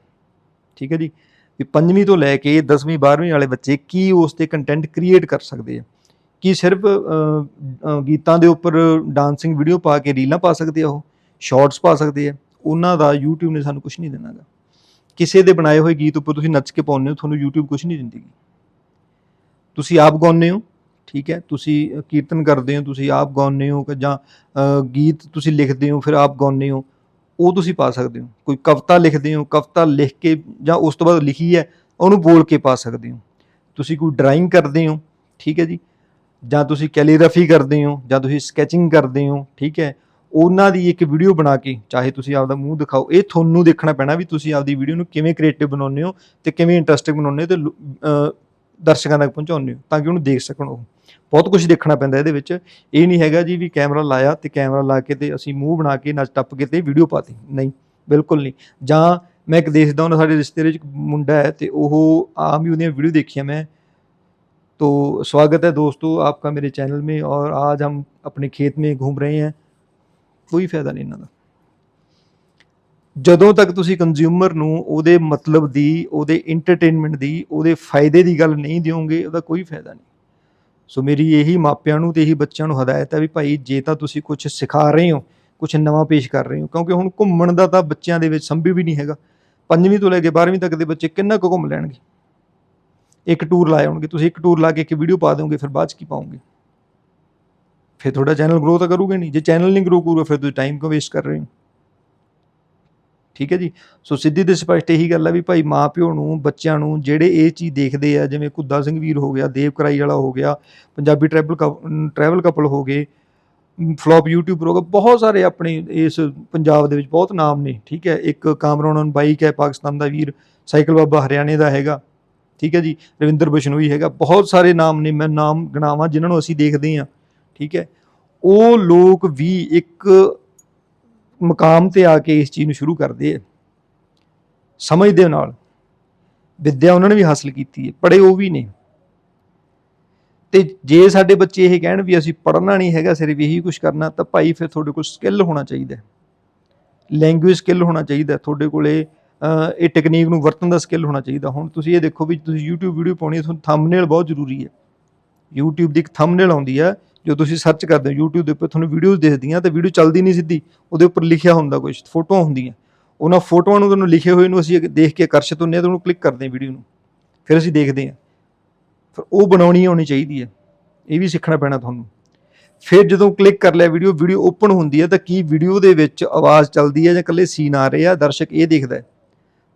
ਠੀਕ ਹੈ ਜੀ? ਵੀ ਪੰਜਵੀਂ ਤੋਂ ਲੈ ਕੇ 10ਵੀਂ 12ਵੀਂ ਵਾਲੇ ਬੱਚੇ ਕੀ ਉਸ ਤੇ ਕੰਟੈਂਟ ਕ੍ਰੀਏਟ ਕਰ ਸਕਦੇ ਆ? ਕੀ ਸਿਰਫ ਗੀਤਾਂ ਦੇ ਉੱਪਰ ਡਾਂਸਿੰਗ ਵੀਡੀਓ ਪਾ ਕੇ ਰੀਲਾਂ ਪਾ ਸਕਦੇ ਆ ਉਹ? ਸ਼ਾਰਟਸ ਪਾ ਸਕਦੇ ਆ? ਉਹਨਾਂ ਦਾ YouTube ਨੇ ਸਾਨੂੰ ਕੁਝ ਨਹੀਂ ਦੇਣਾਗਾ। ਕਿਸੇ ਦੇ ਬਣਾਏ ਹੋਏ ਗੀਤ ਉੱਪਰ ਤੁਸੀਂ ਨੱਚ ਕੇ ਪਾਉਂਦੇ ਹੋ, ਤੁਹਾਨੂੰ YouTube ਕੁਝ ਨਹੀਂ ਦਿੰਦੀ ਤੁਸੀਂ ਆਪ ਗਾਉਂਦੇ ਹੋ, ਠੀਕ ਹੈ? ਤੁਸੀਂ ਕੀਰਤਨ ਕਰਦੇ ਹੋ, ਤੁਸੀਂ ਆਪ ਗਾਉਂਦੇ ਹੋ ਜਾਂ ਗੀਤ ਤੁਸੀਂ ਲਿਖਦੇ ਹੋ, ਫਿਰ ਆਪ ਗਾਉਂਦੇ ਹੋ। ਉਹ ਤੁਸੀਂ ਪਾ ਸਕਦੇ ਹੋ। ਕੋਈ ਕਵਿਤਾ ਲਿਖਦੇ ਹੋ, ਕਵਿਤਾ ਲਿਖ ਕੇ ਜਾਂ ਉਸ ਤੋਂ ਬਾਅਦ ਲਿਖੀ ਹੈ, ਉਹਨੂੰ ਬੋਲ ਕੇ ਪਾ ਸਕਦੇ ਹੋ। ਤੁਸੀਂ ਕੋਈ ਡਰਾਇੰਗ ਕਰਦੇ ਹੋ, ਠੀਕ ਹੈ ਜੀ? ਜਾਂ ਤੁਸੀਂ ਕੈਲੀਗ੍ਰਾਫੀ ਕਰਦੇ ਹੋ, ਜਾਂ ਤੁਸੀਂ ਸਕੈਚਿੰਗ ਕਰਦੇ ਹੋ, ਠੀਕ ਹੈ? ਉਹਨਾਂ ਦੀ ਇੱਕ ਵੀਡੀਓ ਬਣਾ ਕੇ, ਚਾਹੇ ਤੁਸੀਂ ਆਪਦਾ ਮੂੰਹ ਦਿਖਾਓ, ਇਹ ਤੁਹਾਨੂੰ ਦੇਖਣਾ ਪੈਣਾ ਵੀ ਤੁਸੀਂ ਆਪਦੀ ਵੀਡੀਓ ਨੂੰ ਕਿਵੇਂ ਕ੍ਰੀਏਟਿਵ ਬਣਾਉਂਦੇ ਹੋ ਤੇ ਕਿਵੇਂ ਇੰਟਰਸਟਿੰਗ ਬਣਾਉਂਦੇ ਹੋ ਤੇ ਦਰਸ਼ਕਾਂ ਤੱਕ ਪਹੁੰਚਾਉਂਦੇ ਹੋ, ਤਾਂ ਕਿ ਉਹਨੂੰ ਦੇਖ ਸਕਣ ਉਹ। ਬਹੁਤ ਕੁਝ ਦੇਖਣਾ ਪੈਂਦਾ ਇਹਦੇ ਵਿੱਚ ਇਹ ਨਹੀਂ ਹੈਗਾ ਜੀ ਵੀ ਕੈਮਰਾ ਲਾਇਆ ਤੇ ਕੈਮਰਾ ਲਾ ਕੇ ਤੇ ਅਸੀਂ ਮੂੰਹ ਬਣਾ ਕੇ ਨੱਚ ਟੱਪ ਕੇ ਤੇ ਵੀਡੀਓ ਪਾਤੀ ਨਹੀਂ ਬਿਲਕੁਲ ਨਹੀਂ ਜਾਂ ਮੈਂ ਇੱਕ ਦੇਖਦਾ ਹਾਂ ਸਾਡੇ ਰਿਸ਼ਤੇਦਾਰ ਵਿੱਚ ਇੱਕ ਮੁੰਡਾ ਹੈ ਤੇ ਉਹ ਆਮ ਹੀ ਉਹਦੀਆਂ ਵੀਡੀਓ ਦੇਖੀਆਂ ਮੈਂ तो स्वागत है दोस्तों आपका मेरे चैनल में और आज हम अपने खेत में घूम रहे हैं ਕੋਈ ਫਾਇਦਾ ਨਹੀਂ ਇਹਨਾਂ ਦਾ ਜਦੋਂ ਤੱਕ ਤੁਸੀਂ ਕੰਜ਼ਿਊਮਰ ਨੂੰ ਉਹਦੇ ਮਤਲਬ ਦੀ ਉਹਦੇ ਐਂਟਰਟੇਨਮੈਂਟ ਦੀ ਉਹਦੇ ਫਾਇਦੇ ਦੀ ਗੱਲ ਨਹੀਂ ਦਿਓਗੇ ਉਹਦਾ ਕੋਈ ਫਾਇਦਾ ਨਹੀਂ ਸੋ ਮੇਰੀ ਇਹੀ ਮਾਪਿਆਂ ਨੂੰ ਤੇ ਇਹੀ ਬੱਚਿਆਂ ਨੂੰ ਹਦਾਇਤ ਹੈ ਵੀ ਭਾਈ ਜੇ ਤਾਂ ਤੁਸੀਂ ਕੁਝ ਸਿਖਾ ਰਹੇ ਹੋ ਕੁਝ ਨਵਾਂ ਪੇਸ਼ ਕਰ ਰਹੇ ਹੋ, ਕਿਉਂਕਿ ਹੁਣ ਘੁੰਮਣ ਦਾ ਤਾਂ ਬੱਚਿਆਂ ਦੇ ਵਿੱਚ ਸੰਭਵ ਵੀ ਨਹੀਂ ਹੈਗਾ। ਪੰਜਵੀਂ ਤੋਂ ਲੈ ਕੇ 12ਵੀਂ ਤੱਕ ਦੇ ਬੱਚੇ ਕਿੰਨਾ ਕੁ ਘੁੰਮ ਲੈਣਗੇ? ਇੱਕ ਟੂਰ ਲਾਏ ਹੋਣਗੇ, ਤੁਸੀਂ ਇੱਕ ਟੂਰ ਲਾ ਕੇ ਇੱਕ ਵੀਡੀਓ ਪਾ ਦਿਓਗੇ, ਫਿਰ ਬਾਅਦ ਚ ਕੀ ਪਾਉਂਗੇ ਫਿਰ ਤੁਹਾਡਾ ਚੈਨਲ ਗਰੋ ਤਾਂ ਕਰੂਗੇ ਨਹੀਂ। ਜੇ ਚੈਨਲ ਨਹੀਂ ਗਰੋ ਕਰੂਗਾ, ਫਿਰ ਤੁਸੀਂ ਟਾਈਮ ਕਿਉਂ ਵੇਸਟ ਕਰ ਰਹੇ ਹੋ? ਠੀਕ ਹੈ ਜੀ? ਸੋ ਸਿੱਧੀ ਤੇ ਸਪਸ਼ਟ ਇਹੀ ਗੱਲ ਹੈ ਵੀ ਭਾਈ ਮਾਪਿਓ ਨੂੰ, ਬੱਚਿਆਂ ਨੂੰ ਜਿਹੜੇ ਇਹ ਚੀਜ਼ ਦੇਖਦੇ ਆ, ਜਿਵੇਂ ਕੁੱਦਾ ਸਿੰਘ ਵੀਰ ਹੋ ਗਿਆ, ਦੇਵ ਕਰਾਈ ਵਾਲਾ ਹੋ ਗਿਆ, ਪੰਜਾਬੀ ਟਰੈਵਲ ਟਰੈਵਲ ਕਪਲ ਹੋ ਗਏ ਫਲॉप ਯੂਟਿਊਬਰ ਹੋ ਗਏ, ਬਹੁਤ ਸਾਰੇ ਆਪਣੇ ਇਸ ਪੰਜਾਬ ਦੇ ਵਿੱਚ ਬਹੁਤ ਨਾਮ ਨੇ, ਠੀਕ ਹੈ? ਇੱਕ ਕਾਮਰਾਨ ਬਾਈਕ ਹੈ ਪਾਕਿਸਤਾਨ ਦਾ ਵੀਰ, ਸਾਈਕਲ ਬਾਬਾ ਹਰਿਆਣੇ ਦਾ ਹੈਗਾ, ਠੀਕ ਹੈ ਜੀ? ਰਵਿੰਦਰ ਬਿਸ਼ਨੋਈ ਹੈਗਾ, ਬਹੁਤ ਸਾਰੇ ਨਾਮ ਨੇ, ਮੈਂ ਨਾਮ, ਗਣਾਵਾਂ ਜਿਨ੍ਹਾਂ ਨੂੰ ਅਸੀਂ ਦੇਖਦੇ ਹਾਂ, ਠੀਕ ਹੈ? ਉਹ ਲੋਕ ਵੀ ਇੱਕ ਮਕਾਮ ਤੇ ਆ ਕੇ ਇਸ ਚੀਜ਼ ਨੂੰ ਸ਼ੁਰੂ ਕਰਦੇ ਆ। ਸਮਝ ਦੇ ਨਾਲ ਵਿੱਦਿਆ ਉਹਨਾਂ ਨੇ ਵੀ ਹਾਸਲ ਕੀਤੀ ਹੈ, ਪੜ੍ਹੇ ਉਹ ਵੀ ਨੇ। ਤੇ ਜੇ ਸਾਡੇ ਬੱਚੇ ਇਹ ਕਹਿਣ ਵੀ ਅਸੀਂ ਪੜ੍ਹਨਾ ਨਹੀਂ ਹੈਗਾ, ਸਿਰਫ ਇਹੀ ਕੁਝ ਕਰਨਾ, ਤਾਂ ਭਾਈ ਫਿਰ ਤੁਹਾਡੇ ਕੋਲ ਸਕਿੱਲ ਹੋਣਾ ਚਾਹੀਦਾ ਲੈਂਗੁਏਜ ਸਕਿੱਲ ਹੋਣਾ ਚਾਹੀਦਾ ਤੁਹਾਡੇ ਕੋਲੇ ਇਹ ਟੈਕਨੀਕ ਨੂੰ ਵਰਤਣ ਦਾ ਸਕਿੱਲ ਹੋਣਾ ਚਾਹੀਦਾ। ਹੁਣ ਤੁਸੀਂ ਇਹ ਦੇਖੋ ਵੀ ਤੁਸੀਂ YouTube ਵੀਡੀਓ ਪਾਉਣੀ ਹੈ, ਤੁਹਾਨੂੰ ਥੰਬਨੇਲ ਬਹੁਤ ਜ਼ਰੂਰੀ ਹੈ। YouTube ਦੀ ਇੱਕ ਥੰਬਨੇਲ ਆਉਂਦੀ ਹੈ ਜੋ ਤੁਸੀਂ ਸਰਚ ਕਰਦੇ ਹੋ, YouTube ਦੇ ਉੱਪਰ ਤੁਹਾਨੂੰ ਵੀਡੀਓਜ਼ ਦਿਖਦੀਆਂ ਤੇ ਵੀਡੀਓ ਚੱਲਦੀ ਨਹੀਂ ਸਿੱਧੀ, ਉਹਦੇ ਉੱਪਰ ਲਿਖਿਆ ਹੁੰਦਾ ਕੁਝ ਫੋਟੋਆਂ ਹੁੰਦੀਆਂ। ਉਹਨਾਂ ਫੋਟੋਆਂ ਨੂੰ ਤੁਹਾਨੂੰ ਲਿਖੇ ਹੋਏ ਨੂੰ ਅਸੀਂ ਅੱਗੇ ਦੇਖ ਕੇ ਆਕਰਸ਼ਿਤ ਹੁੰਦੇ ਹਾਂ ਤੇ ਉਹਨੂੰ ਕਲਿੱਕ ਕਰਦੇ ਹਾਂ ਵੀਡੀਓ ਨੂੰ। ਫਿਰ ਅਸੀਂ ਦੇਖਦੇ ਹਾਂ। ਫਿਰ ਉਹ ਬਣਾਉਣੀ ਆਉਣੀ ਚਾਹੀਦੀ ਹੈ। ਇਹ ਵੀ ਸਿੱਖਣਾ ਪੈਣਾ ਤੁਹਾਨੂੰ। ਫਿਰ ਜਦੋਂ ਕਲਿੱਕ ਕਰ ਲਿਆ ਵੀਡੀਓ ਵੀਡੀਓ ਓਪਨ ਹੁੰਦੀ ਹੈ ਤਾਂ ਕੀ ਵੀਡੀਓ ਦੇ ਵਿੱਚ ਆਵਾਜ਼ ਚੱਲਦੀ ਹੈ ਜਾਂ ਇਕੱਲੇ ਸੀਨ ਆ ਰਹੇ ਆ? ਦਰਸ਼ਕ ਇਹ ਦੇਖਦਾ ਹੈ।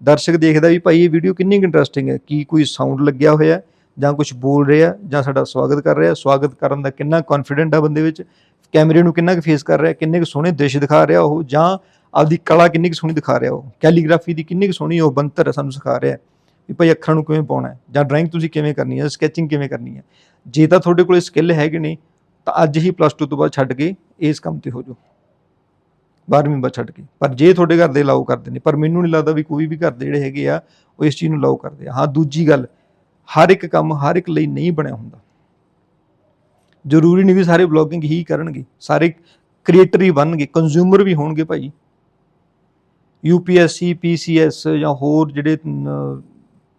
ਦਰਸ਼ਕ ਦੇਖਦਾ ਵੀ ਭਾਈ ਇਹ ਵੀਡੀਓ ਕਿੰਨੀ ਇੰਟਰਸਟਿੰਗ ਹੈ। ਕੀ ਕੋਈ ਸਾਊਂਡ ਲੱਗਿਆ ਹੋਇਆ ਹੈ? ਜਾਂ ਕੁਝ ਬੋਲ ਰਿਹਾ ਜਾਂ ਸਾਡਾ ਸਵਾਗਤ ਕਰ ਰਿਹਾ ਸਵਾਗਤ ਕਰਨ ਦਾ ਕਿੰਨਾ ਕੌਨਫੀਡੈਂਟ ਆ ਬੰਦੇ ਵਿੱਚ, ਕੈਮਰੇ ਨੂੰ ਕਿੰਨਾ ਕੁ ਫੇਸ ਕਰ ਰਿਹਾ, ਕਿੰਨੇ ਕੁ ਸੋਹਣੇ ਦ੍ਰਿਸ਼ ਦਿਖਾ ਰਿਹਾ ਉਹ, ਜਾਂ ਆਪਦੀ ਕਲਾ ਕਿੰਨੀ ਕੁ ਸੋਹਣੀ ਦਿਖਾ ਰਿਹਾ ਉਹ ਕੈਲੀਗ੍ਰਾਫੀ ਦੀ ਕਿੰਨੀ ਕੁ ਸੋਹਣੀ ਉਹ ਬੰਤਰ ਸਾਨੂੰ ਸਿਖਾ ਰਿਹਾ ਵੀ ਭਾਈ ਅੱਖਰਾਂ ਨੂੰ ਕਿਵੇਂ ਪਾਉਣਾ ਹੈ, ਜਾਂ ਡਰਾਇੰਗ ਤੁਸੀਂ ਕਿਵੇਂ ਕਰਨੀ ਹੈ ਸਕੈਚਿੰਗ ਕਿਵੇਂ ਕਰਨੀ ਹੈ। ਜੇ ਤਾਂ ਤੁਹਾਡੇ ਕੋਲ ਸਕਿੱਲ ਹੈਗੇ ਨੇ ਤਾਂ ਅੱਜ ਹੀ ਪਲੱਸ 2 ਤੋਂ ਬਾਅਦ ਛੱਡ ਕੇ ਇਸ ਕੰਮ ਤੇ ਹੋ ਜਾਓ। 12ਵੀਂ ਬਾਅਦ ਛੱਡ ਕੇ। ਪਰ ਜੇ ਤੁਹਾਡੇ ਘਰ ਦੇ ਅਲਾਉ ਕਰਦੇ ਨੇ, ਪਰ ਮੈਨੂੰ ਨਹੀਂ ਲੱਗਦਾ ਵੀ ਕੋਈ ਵੀ ਘਰ ਦੇ ਜਿਹੜੇ ਹੈਗੇ ਆ, ਉਹ ਇਸ ਚੀਜ਼ ਨੂੰ ਅਲਾਉ ਕਰਦੇ ਆ। ਹਾਂ, ਦੂਜੀ ਗੱਲ ਹਰ ਇੱਕ ਕੰਮ ਹਰ ਇੱਕ ਲਈ ਨਹੀਂ ਬਣਿਆ ਹੁੰਦਾ। ਜ਼ਰੂਰੀ ਨਹੀਂ ਵੀ ਸਾਰੇ ਬਲੌਗਿੰਗ ਹੀ ਕਰਨਗੇ, ਸਾਰੇ ਕ੍ਰੀਏਟਰ ਹੀ ਬਣਨਗੇ ਕੰਜ਼ਿਊਮਰ ਵੀ ਹੋਣਗੇ ਭਾਈ। ਯੂਪੀਐਸਸੀ ਪੀਸੀਐਸ ਜਾਂ ਹੋਰ ਜਿਹੜੇ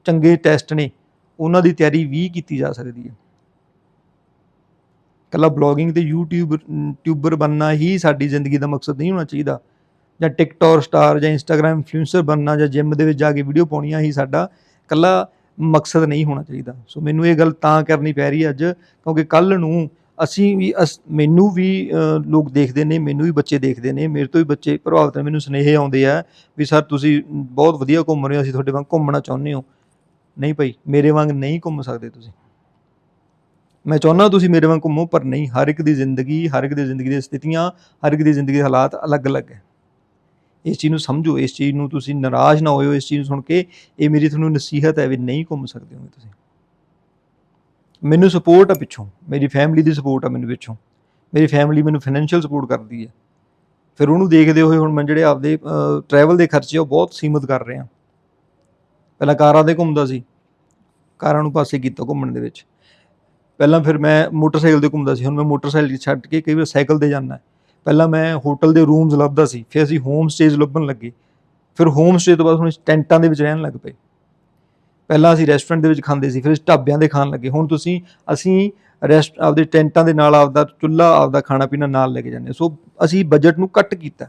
ਚੰਗੇ ਟੈਸਟ ਨੇ, ਉਹਨਾਂ ਦੀ ਤਿਆਰੀ ਵੀ ਕੀਤੀ ਜਾ ਸਕਦੀ ਹੈ। ਕੱਲਾ ਬਲੌਗਿੰਗ ਤੇ YouTube ਟਿਊਬਰ ਬਣਨਾ ਹੀ ਸਾਡੀ ਜ਼ਿੰਦਗੀ ਦਾ ਮਕਸਦ ਨਹੀਂ ਹੋਣਾ ਚਾਹੀਦਾ। ਜਾਂ ਟਿਕਟੌਕ ਸਟਾਰ ਜਾਂ ਇੰਸਟਾਗ੍ਰam ਇਨਫਲੂਐਂਸਰ ਬਣਨਾ ਜਾਂ ਜਿਮ ਦੇ ਵਿੱਚ ਜਾ ਕੇ ਵੀਡੀਓ ਪਾਉਣੀਆਂ ਹੀ ਸਾਡਾ ਕੱਲਾ ਮਕਸਦ ਨਹੀਂ ਹੋਣਾ ਚਾਹੀਦਾ। ਸੋ ਮੈਨੂੰ ਇਹ ਗੱਲ ਤਾਂ ਕਰਨੀ ਪੈ ਰਹੀ ਹੈ ਅੱਜ, ਕਿਉਂਕਿ ਕੱਲ ਨੂੰ ਅਸੀਂ ਵੀ ਅਸ- ਮੈਨੂੰ ਵੀ ਲੋਕ ਦੇਖਦੇ ਨੇ, ਮੈਨੂੰ ਵੀ ਬੱਚੇ ਦੇਖਦੇ ਨੇ, ਮੇਰੇ ਤੋਂ ਵੀ ਬੱਚੇ, ਪ੍ਰਭਾਵਿਤ ਨੇ, ਮੈਨੂੰ ਸੁਨੇਹੇ ਆਉਂਦੇ ਆ ਵੀ ਸਰ ਤੁਸੀਂ ਬਹੁਤ ਵਧੀਆ ਘੁੰਮ ਰਹੇ ਹੋ, ਅਸੀਂ ਤੁਹਾਡੇ ਵਾਂਗ ਘੁੰਮਣਾ ਚਾਹੁੰਦੇ ਹੋ। ਨਹੀਂ ਭਾਈ, ਮੇਰੇ ਵਾਂਗ ਨਹੀਂ ਘੁੰਮ ਸਕਦੇ ਤੁਸੀਂ। ਮੈਂ ਚਾਹੁੰਦਾ ਤੁਸੀਂ ਮੇਰੇ ਵਾਂਗ ਘੁੰਮੋ, ਪਰ ਨਹੀਂ, ਹਰ ਇੱਕ ਦੀ ਜ਼ਿੰਦਗੀ, ਹਰ ਇੱਕ ਦੀ ਜ਼ਿੰਦਗੀ ਦੀਆਂ ਸਥਿਤੀਆਂ, ਹਰ ਇੱਕ ਦੀ ਜ਼ਿੰਦਗੀ ਦੇ ਹਾਲਾਤ ਅਲੱਗ-ਅਲੱਗ ਹੈ। ਇਸ ਚੀਜ਼ ਨੂੰ ਸਮਝੋ, ਇਸ ਚੀਜ਼ ਨੂੰ ਤੁਸੀਂ ਨਾਰਾਜ਼ ਨਾ ਹੋਇਓ, ਇਸ ਚੀਜ਼ ਨੂੰ ਸੁਣ ਕੇ ਇਹ ਮੇਰੀ ਤੁਹਾਨੂੰ ਨਸੀਹਤ ਹੈ ਵੀ ਨਹੀਂ ਘੁੰਮ ਸਕਦੇ ਹੋਗੇ ਤੁਸੀਂ। ਮੈਨੂੰ ਸਪੋਰਟ ਆ ਪਿੱਛੋਂ, ਮੇਰੀ ਫੈਮਿਲੀ ਦੀ ਸਪੋਰਟ ਆ ਮੈਨੂੰ ਪਿੱਛੋਂ। ਮੇਰੀ ਫੈਮਿਲੀ ਮੈਨੂੰ ਫਾਈਨੈਂਸ਼ੀਅਲ ਸਪੋਰਟ ਕਰਦੀ ਹੈ। ਫਿਰ ਉਹਨੂੰ ਦੇਖਦੇ ਹੋਏ ਹੁਣ ਮੈਂ ਜਿਹੜੇ ਆਪਦੇ ਟਰੈਵਲ ਦੇ ਖਰਚੇ ਉਹ ਬਹੁਤ ਸੀਮਿਤ ਕਰ ਰਿਹਾ। ਪਹਿਲਾਂ ਕਾਰਾਂ ਤੇ ਘੁੰਮਦਾ ਸੀ, ਕਾਰਾਂ ਨੂੰ ਪਾਸੇ ਕੀਤਾ ਘੁੰਮਣ ਦੇ ਵਿੱਚ। ਪਹਿਲਾਂ ਫਿਰ ਮੈਂ ਮੋਟਰਸਾਈਕਲ ਤੇ ਘੁੰਮਦਾ ਸੀ, ਹੁਣ ਮੈਂ ਮੋਟਰਸਾਈਕਲ ਛੱਡ ਕੇ ਕਈ ਵਾਰ ਸਾਈਕਲ ਤੇ ਜਾਂਦਾ। ਪਹਿਲਾਂ ਮੈਂ ਹੋਟਲ ਦੇ ਰੂਮਸ ਲੱਭਦਾ ਸੀ, ਫਿਰ ਅਸੀਂ ਹੋਮ ਸਟੇਜ ਲੱਭਣ ਲੱਗੇ। ਫਿਰ ਹੋਮ ਸਟੇਜ ਤੋਂ ਬਾਅਦ ਹੁਣ ਟੈਂਟਾਂ ਦੇ ਵਿੱਚ ਰਹਿਣ ਲੱਗ ਪਏ। ਪਹਿਲਾਂ ਅਸੀਂ ਰੈਸਟੋਰੈਂਟ ਦੇ ਵਿੱਚ ਖਾਂਦੇ ਸੀ, ਫਿਰ ਢਾਬਿਆਂ ਦੇ ਖਾਣ ਲੱਗੇ। ਹੁਣ ਤੁਸੀਂ, ਅਸੀਂ ਰੈਸਟ ਆਪਦੇ ਟੈਂਟਾਂ ਦੇ ਨਾਲ ਆਪਦਾ ਚੁੱਲ੍ਹਾ, ਆਪਦਾ ਖਾਣਾ ਪੀਣਾ ਨਾਲ ਲੈ ਕੇ ਜਾਂਦੇ ਸੋ ਅਸੀਂ ਬਜਟ ਨੂੰ ਕੱਟ ਕੀਤਾ।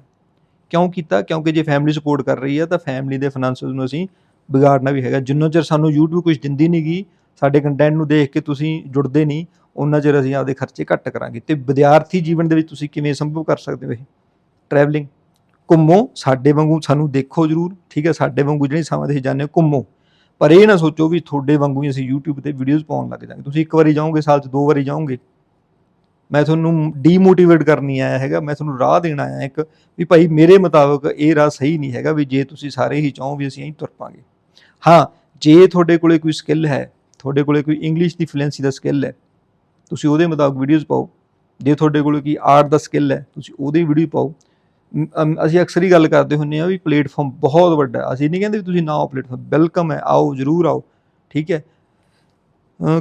ਕਿਉਂ ਕੀਤਾ? ਕਿਉਂਕਿ ਜੇ ਫੈਮਿਲੀ ਸਪੋਰਟ ਕਰ ਰਹੀ ਹੈ ਤਾਂ ਫੈਮਿਲੀ ਦੇ ਫਾਈਨਾਂਸਸ ਨੂੰ ਅਸੀਂ ਵਿਗਾੜਨਾ ਵੀ ਹੈਗਾ। ਜਿੰਨਾ ਚਿਰ ਸਾਨੂੰ YouTube ਕੁਝ ਦਿੰਦੀ ਨਹੀਂ ਗੀ ਸਾਡੇ ਕੰਟੈਂਟ ਨੂੰ ਦੇਖ ਕੇ ਤੁਸੀਂ ਜੁੜਦੇ ਨਹੀਂ ਉਹਨਾਂ ਚਿਰ ਅਸੀਂ ਆਪਦੇ ਖਰਚੇ ਘੱਟ ਕਰਾਂਗੇ। ਤੇ ਵਿਦਿਆਰਥੀ ਜੀਵਨ ਦੇ ਵਿੱਚ ਤੁਸੀਂ ਕਿਵੇਂ ਸੰਭਵ ਕਰ ਸਕਦੇ ਹੋ ਇਹ? ਟਰੈਵਲਿੰਗ ਘੁੰਮੋ, ਸਾਡੇ ਵਾਂਗੂ ਸਾਨੂੰ ਦੇਖੋ ਜਰੂਰ, ਠੀਕ ਹੈ? ਸਾਡੇ ਵਾਂਗੂ ਜਿਹੜੀ ਸਮਾਂ ਤੇ ਜਾਂਦੇ ਹੋ, ਘੁੰਮੋ। ਪਰ ਇਹ ਨਾ ਸੋਚੋ ਵੀ ਤੁਹਾਡੇ ਵਾਂਗੂ ਹੀ ਅਸੀਂ YouTube ਤੇ ਵੀਡੀਓਜ਼ ਪਾਉਣ ਲੱਗ ਜਾਵਾਂਗੇ ਤੁਸੀਂ ਇੱਕ ਵਾਰੀ ਜਾਓਗੇ, ਸਾਲ 'ਚ ਦੋ ਵਾਰੀ ਜਾਓਗੇ। ਮੈਂ ਤੁਹਾਨੂੰ ਡੀਮੋਟੀਵੇਟ ਕਰਨੀ ਆਇਆ ਹੈਗਾ। ਮੈਂ ਤੁਹਾਨੂੰ ਰਾਹ ਦੇਣ ਆਇਆ ਇੱਕ ਵੀ ਭਾਈ ਮੇਰੇ ਮੁਤਾਬਕ ਇਹ ਰਾਹ ਸਹੀ ਨਹੀਂ ਹੈਗਾ ਵੀ ਜੇ ਤੁਸੀਂ ਸਾਰੇ ਹੀ ਚਾਹੋ ਵੀ ਅਸੀਂ ਐਂ ਤੁਰ ਪਾਂਗੇ। ਹਾਂ, ਜੇ ਤੁਹਾਡੇ ਕੋਲੇ ਕੋਈ ਸਕਿੱਲ ਹੈ, ਤੁਹਾਡੇ ਕੋਲੇ ਕੋਈ ਇੰਗਲਿਸ਼ ਦੀ ਫਲੂਐਂਸੀ ਦਾ ਸਕਿੱਲ ਹੈ ਤੁਸੀਂ ਉਹਦੇ ਮੁਤਾਬਕ ਵੀਡੀਓਜ਼ ਪਾਓ। ਜੇ ਤੁਹਾਡੇ ਕੋਲ ਕੋਈ ਆਰਟ ਦਾ ਸਕਿੱਲ ਹੈ, ਤੁਸੀਂ ਉਹਦੀ ਵੀਡੀਓ ਪਾਓ। ਅਸੀਂ ਅਕਸਰ ਹੀ ਗੱਲ ਕਰਦੇ ਹੁੰਨੇ ਆ ਵੀ ਪਲੇਟਫਾਰਮ ਬਹੁਤ ਵੱਡਾ ਹੈ। ਅਸੀਂ ਨਹੀਂ ਕਹਿੰਦੇ ਵੀ ਤੁਸੀਂ ਨਾ ਆਓ ਪਲੇਟਫਾਰਮ ਵੈਲਕਮ ਹੈ, ਆਓ, ਜਰੂਰ ਆਓ, ਠੀਕ ਹੈ।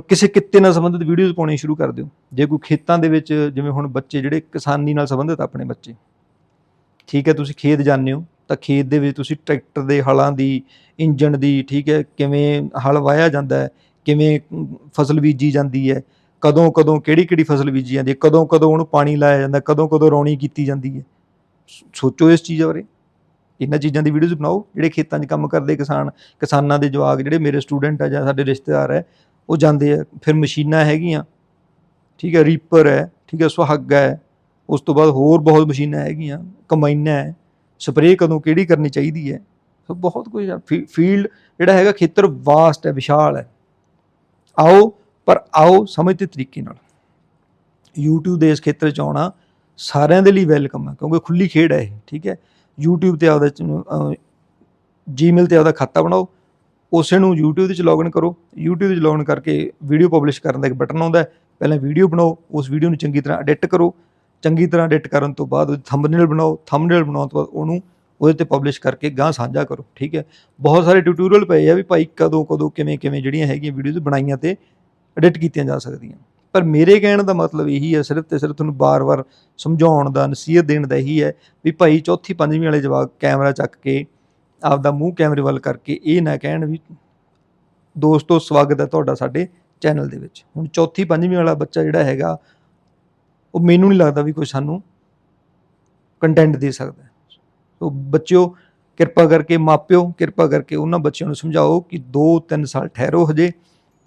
ਕਿਸੇ ਕਿੱਤੇ ਨਾਲ ਸੰਬੰਧਿਤ ਵੀਡੀਓਜ਼ ਪਾਉਣੀ ਸ਼ੁਰੂ ਕਰ ਦਿਓ। ਜੇ ਕੋਈ ਖੇਤਾਂ ਦੇ ਵਿੱਚ, ਜਿਵੇਂ ਹੁਣ ਬੱਚੇ ਜਿਹੜੇ ਕਿਸਾਨੀ ਨਾਲ ਸੰਬੰਧਿਤ ਆਪਣੇ ਬੱਚੇ, ਠੀਕ ਹੈ, ਤੁਸੀਂ ਖੇਤ ਜਾਂਦੇ ਹੋ, ਤਾਂ ਖੇਤ ਦੇ ਵਿੱਚ ਤੁਸੀਂ ਟਰੈਕਟਰ ਦੇ ਹਲਾਂ ਦੀ, ਇੰਜਣ ਦੀ, ਠੀਕ ਹੈ, ਕਿਵੇਂ ਹਲ ਵਾਇਆ ਜਾਂਦਾ ਹੈ, ਕਿਵੇਂ ਫਸਲ ਬੀਜੀ ਜਾਂਦੀ ਹੈ ਕਦੋਂ ਕਦੋਂ ਕਿਹੜੀ ਕਿਹੜੀ ਫਸਲ ਬੀਜੀ ਜਾਂਦੀ ਹੈ, ਕਦੋਂ ਕਦੋਂ ਉਹਨੂੰ ਪਾਣੀ ਲਾਇਆ ਜਾਂਦਾ, ਕਦੋਂ ਕਦੋਂ ਰੌਣੀ ਕੀਤੀ ਜਾਂਦੀ ਹੈ। ਸੋਚੋ ਇਸ ਚੀਜ਼ ਬਾਰੇ। ਇਹਨਾਂ ਚੀਜ਼ਾਂ ਦੀ ਵੀਡੀਓਜ਼ ਬਣਾਓ, ਜਿਹੜੇ ਖੇਤਾਂ 'ਚ ਕੰਮ ਕਰਦੇ ਕਿਸਾਨ, ਕਿਸਾਨਾਂ ਦੇ ਜਵਾਕ, ਜਿਹੜੇ ਮੇਰੇ ਸਟੂਡੈਂਟ ਆ ਜਾਂ ਸਾਡੇ ਰਿਸ਼ਤੇਦਾਰ ਹੈ, ਉਹ ਜਾਂਦੇ ਆ, ਫਿਰ ਮਸ਼ੀਨਾਂ ਹੈਗੀਆਂ, ਠੀਕ ਹੈ ਰੀਪਰ ਹੈ, ਠੀਕ ਹੈ, ਸੁਹਾਗਾ ਹੈ, ਉਸ ਤੋਂ ਬਾਅਦ ਹੋਰ ਬਹੁਤ ਮਸ਼ੀਨਾਂ ਹੈਗੀਆਂ ਕੰਬਾਈਨਾਂ ਹੈ ਸਪਰੇਅ ਕਦੋਂ ਕਿਹੜੀ ਕਰਨੀ ਚਾਹੀਦੀ ਹੈ ਸੋ ਬਹੁਤ ਕੁਝ ਆ ਫੀਲਡ ਜਿਹੜਾ ਹੈਗਾ ਖੇਤਰ ਵਾਸਟ ਹੈ, ਵਿਸ਼ਾਲ ਹੈ। ਆਓ ਪਰ ਆਓ ਸਮਝਦੇ ਤਰੀਕੇ ਨਾਲ। YouTube ਦੇ ਇਸ ਖੇਤਰ 'ਚ ਆਉਣਾ ਸਾਰਿਆਂ ਦੇ ਲਈ ਵੈਲਕਮ ਹੈ, ਕਿਉਂਕਿ ਖੁੱਲੀ ਖੇਡ ਹੈ ਇਹ, ਠੀਕ ਹੈ? YouTube ਤੇ ਆਪਦਾ ਚ- ਜੀਮੇਲ ਤੇ ਆਪਦਾ ਖਾਤਾ ਬਣਾਓ, ਉਸੇ ਨੂੰ YouTube ਦੇ ਚ ਲੌਗਇਨ ਕਰੋ। YouTube ਦੇ ਚ ਲੌਗਇਨ ਕਰਕੇ ਵੀਡੀਓ ਪਬਲਿਸ਼ ਕਰਨ ਦਾ ਇੱਕ ਬਟਨ ਆਉਂਦਾ ਹੈ। ਪਹਿਲਾਂ ਵੀਡੀਓ ਬਣਾਓ, ਉਸ ਵੀਡੀਓ ਨੂੰ ਚੰਗੀ ਤਰ੍ਹਾਂ ਐਡਿਟ ਕਰੋ। ਚੰਗੀ ਤਰ੍ਹਾਂ ਐਡਿਟ ਕਰਨ ਤੋਂ ਬਾਅਦ ਉਹਦੀ ਥੰਬਨੇਲ ਬਣਾਓ ਥੰਬਨੇਲ ਬਣਾਉਣ ਤੋਂ ਬਾਅਦ ਉਹਨੂੰ ਉਹਦੇ ਤੇ ਪਬਲਿਸ਼ ਕਰਕੇ ਗਾਂ ਸਾਂਝਾ ਕਰੋ, ਠੀਕ ਹੈ? ਬਹੁਤ ਸਾਰੇ ਟਿਊਟੋਰੀਅਲ ਪਏ ਆ ਵੀ ਭਾਈ ਕਦੋਂ ਕਦੋਂ ਕਿਵੇਂ ਕਿਵੇਂ ਜਿਹੜੀਆਂ ਹੈਗੀਆਂ ਵੀਡੀਓਜ਼ ਬਣਾਈਆਂ ਤੇ ਐਡਿਟ ਕੀਤੀਆਂ ਜਾ ਸਕਦੀਆਂ। ਪਰ ਮੇਰੇ ਕਹਿਣ ਦਾ ਮਤਲਬ ਇਹੀ ਹੈ, ਸਿਰਫ ਤੇ ਸਿਰਫ ਤੁਹਾਨੂੰ ਬਾਰ-ਬਾਰ ਸਮਝਾਉਣ ਦਾ, ਨਸੀਹਤ ਦੇਣ ਦਾ ਇਹੀ ਹੈ ਵੀ ਭਾਈ ਚੌਥੀ, ਪੰਜਵੀਂ ਵਾਲੇ ਜਵਾਕ ਕੈਮਰਾ ਚੱਕ ਕੇ, ਆਪਦਾ ਮੂੰਹ ਕੈਮਰੇ ਵੱਲ ਕਰਕੇ ਇਹ ਨਾ ਕਹਿਣ ਵੀ, ਦੋਸਤੋ, ਸਵਾਗਤ ਹੈ ਤੁਹਾਡਾ ਸਾਡੇ ਚੈਨਲ ਦੇ ਵਿੱਚ। ਹੁਣ ਚੌਥੀ, ਪੰਜਵੀਂ ਵਾਲਾ ਬੱਚਾ ਜਿਹੜਾ ਹੈਗਾ, ਉਹ ਮੈਨੂੰ ਨਹੀਂ ਲੱਗਦਾ ਵੀ ਕੋਈ ਸਾਨੂੰ ਕੰਟੈਂਟ ਦੇ ਸਕਦਾ ਹੈ। ਸੋ ਬੱਚਿਓ, ਕਿਰਪਾ ਕਰਕੇ ਮਾਪਿਓ, ਕਿਰਪਾ ਕਰਕੇ ਉਹਨਾਂ ਬੱਚਿਆਂ ਨੂੰ ਸਮਝਾਓ ਕਿ 2-3 ਸਾਲ ਠਹਿਰੋ ਹਜੇ।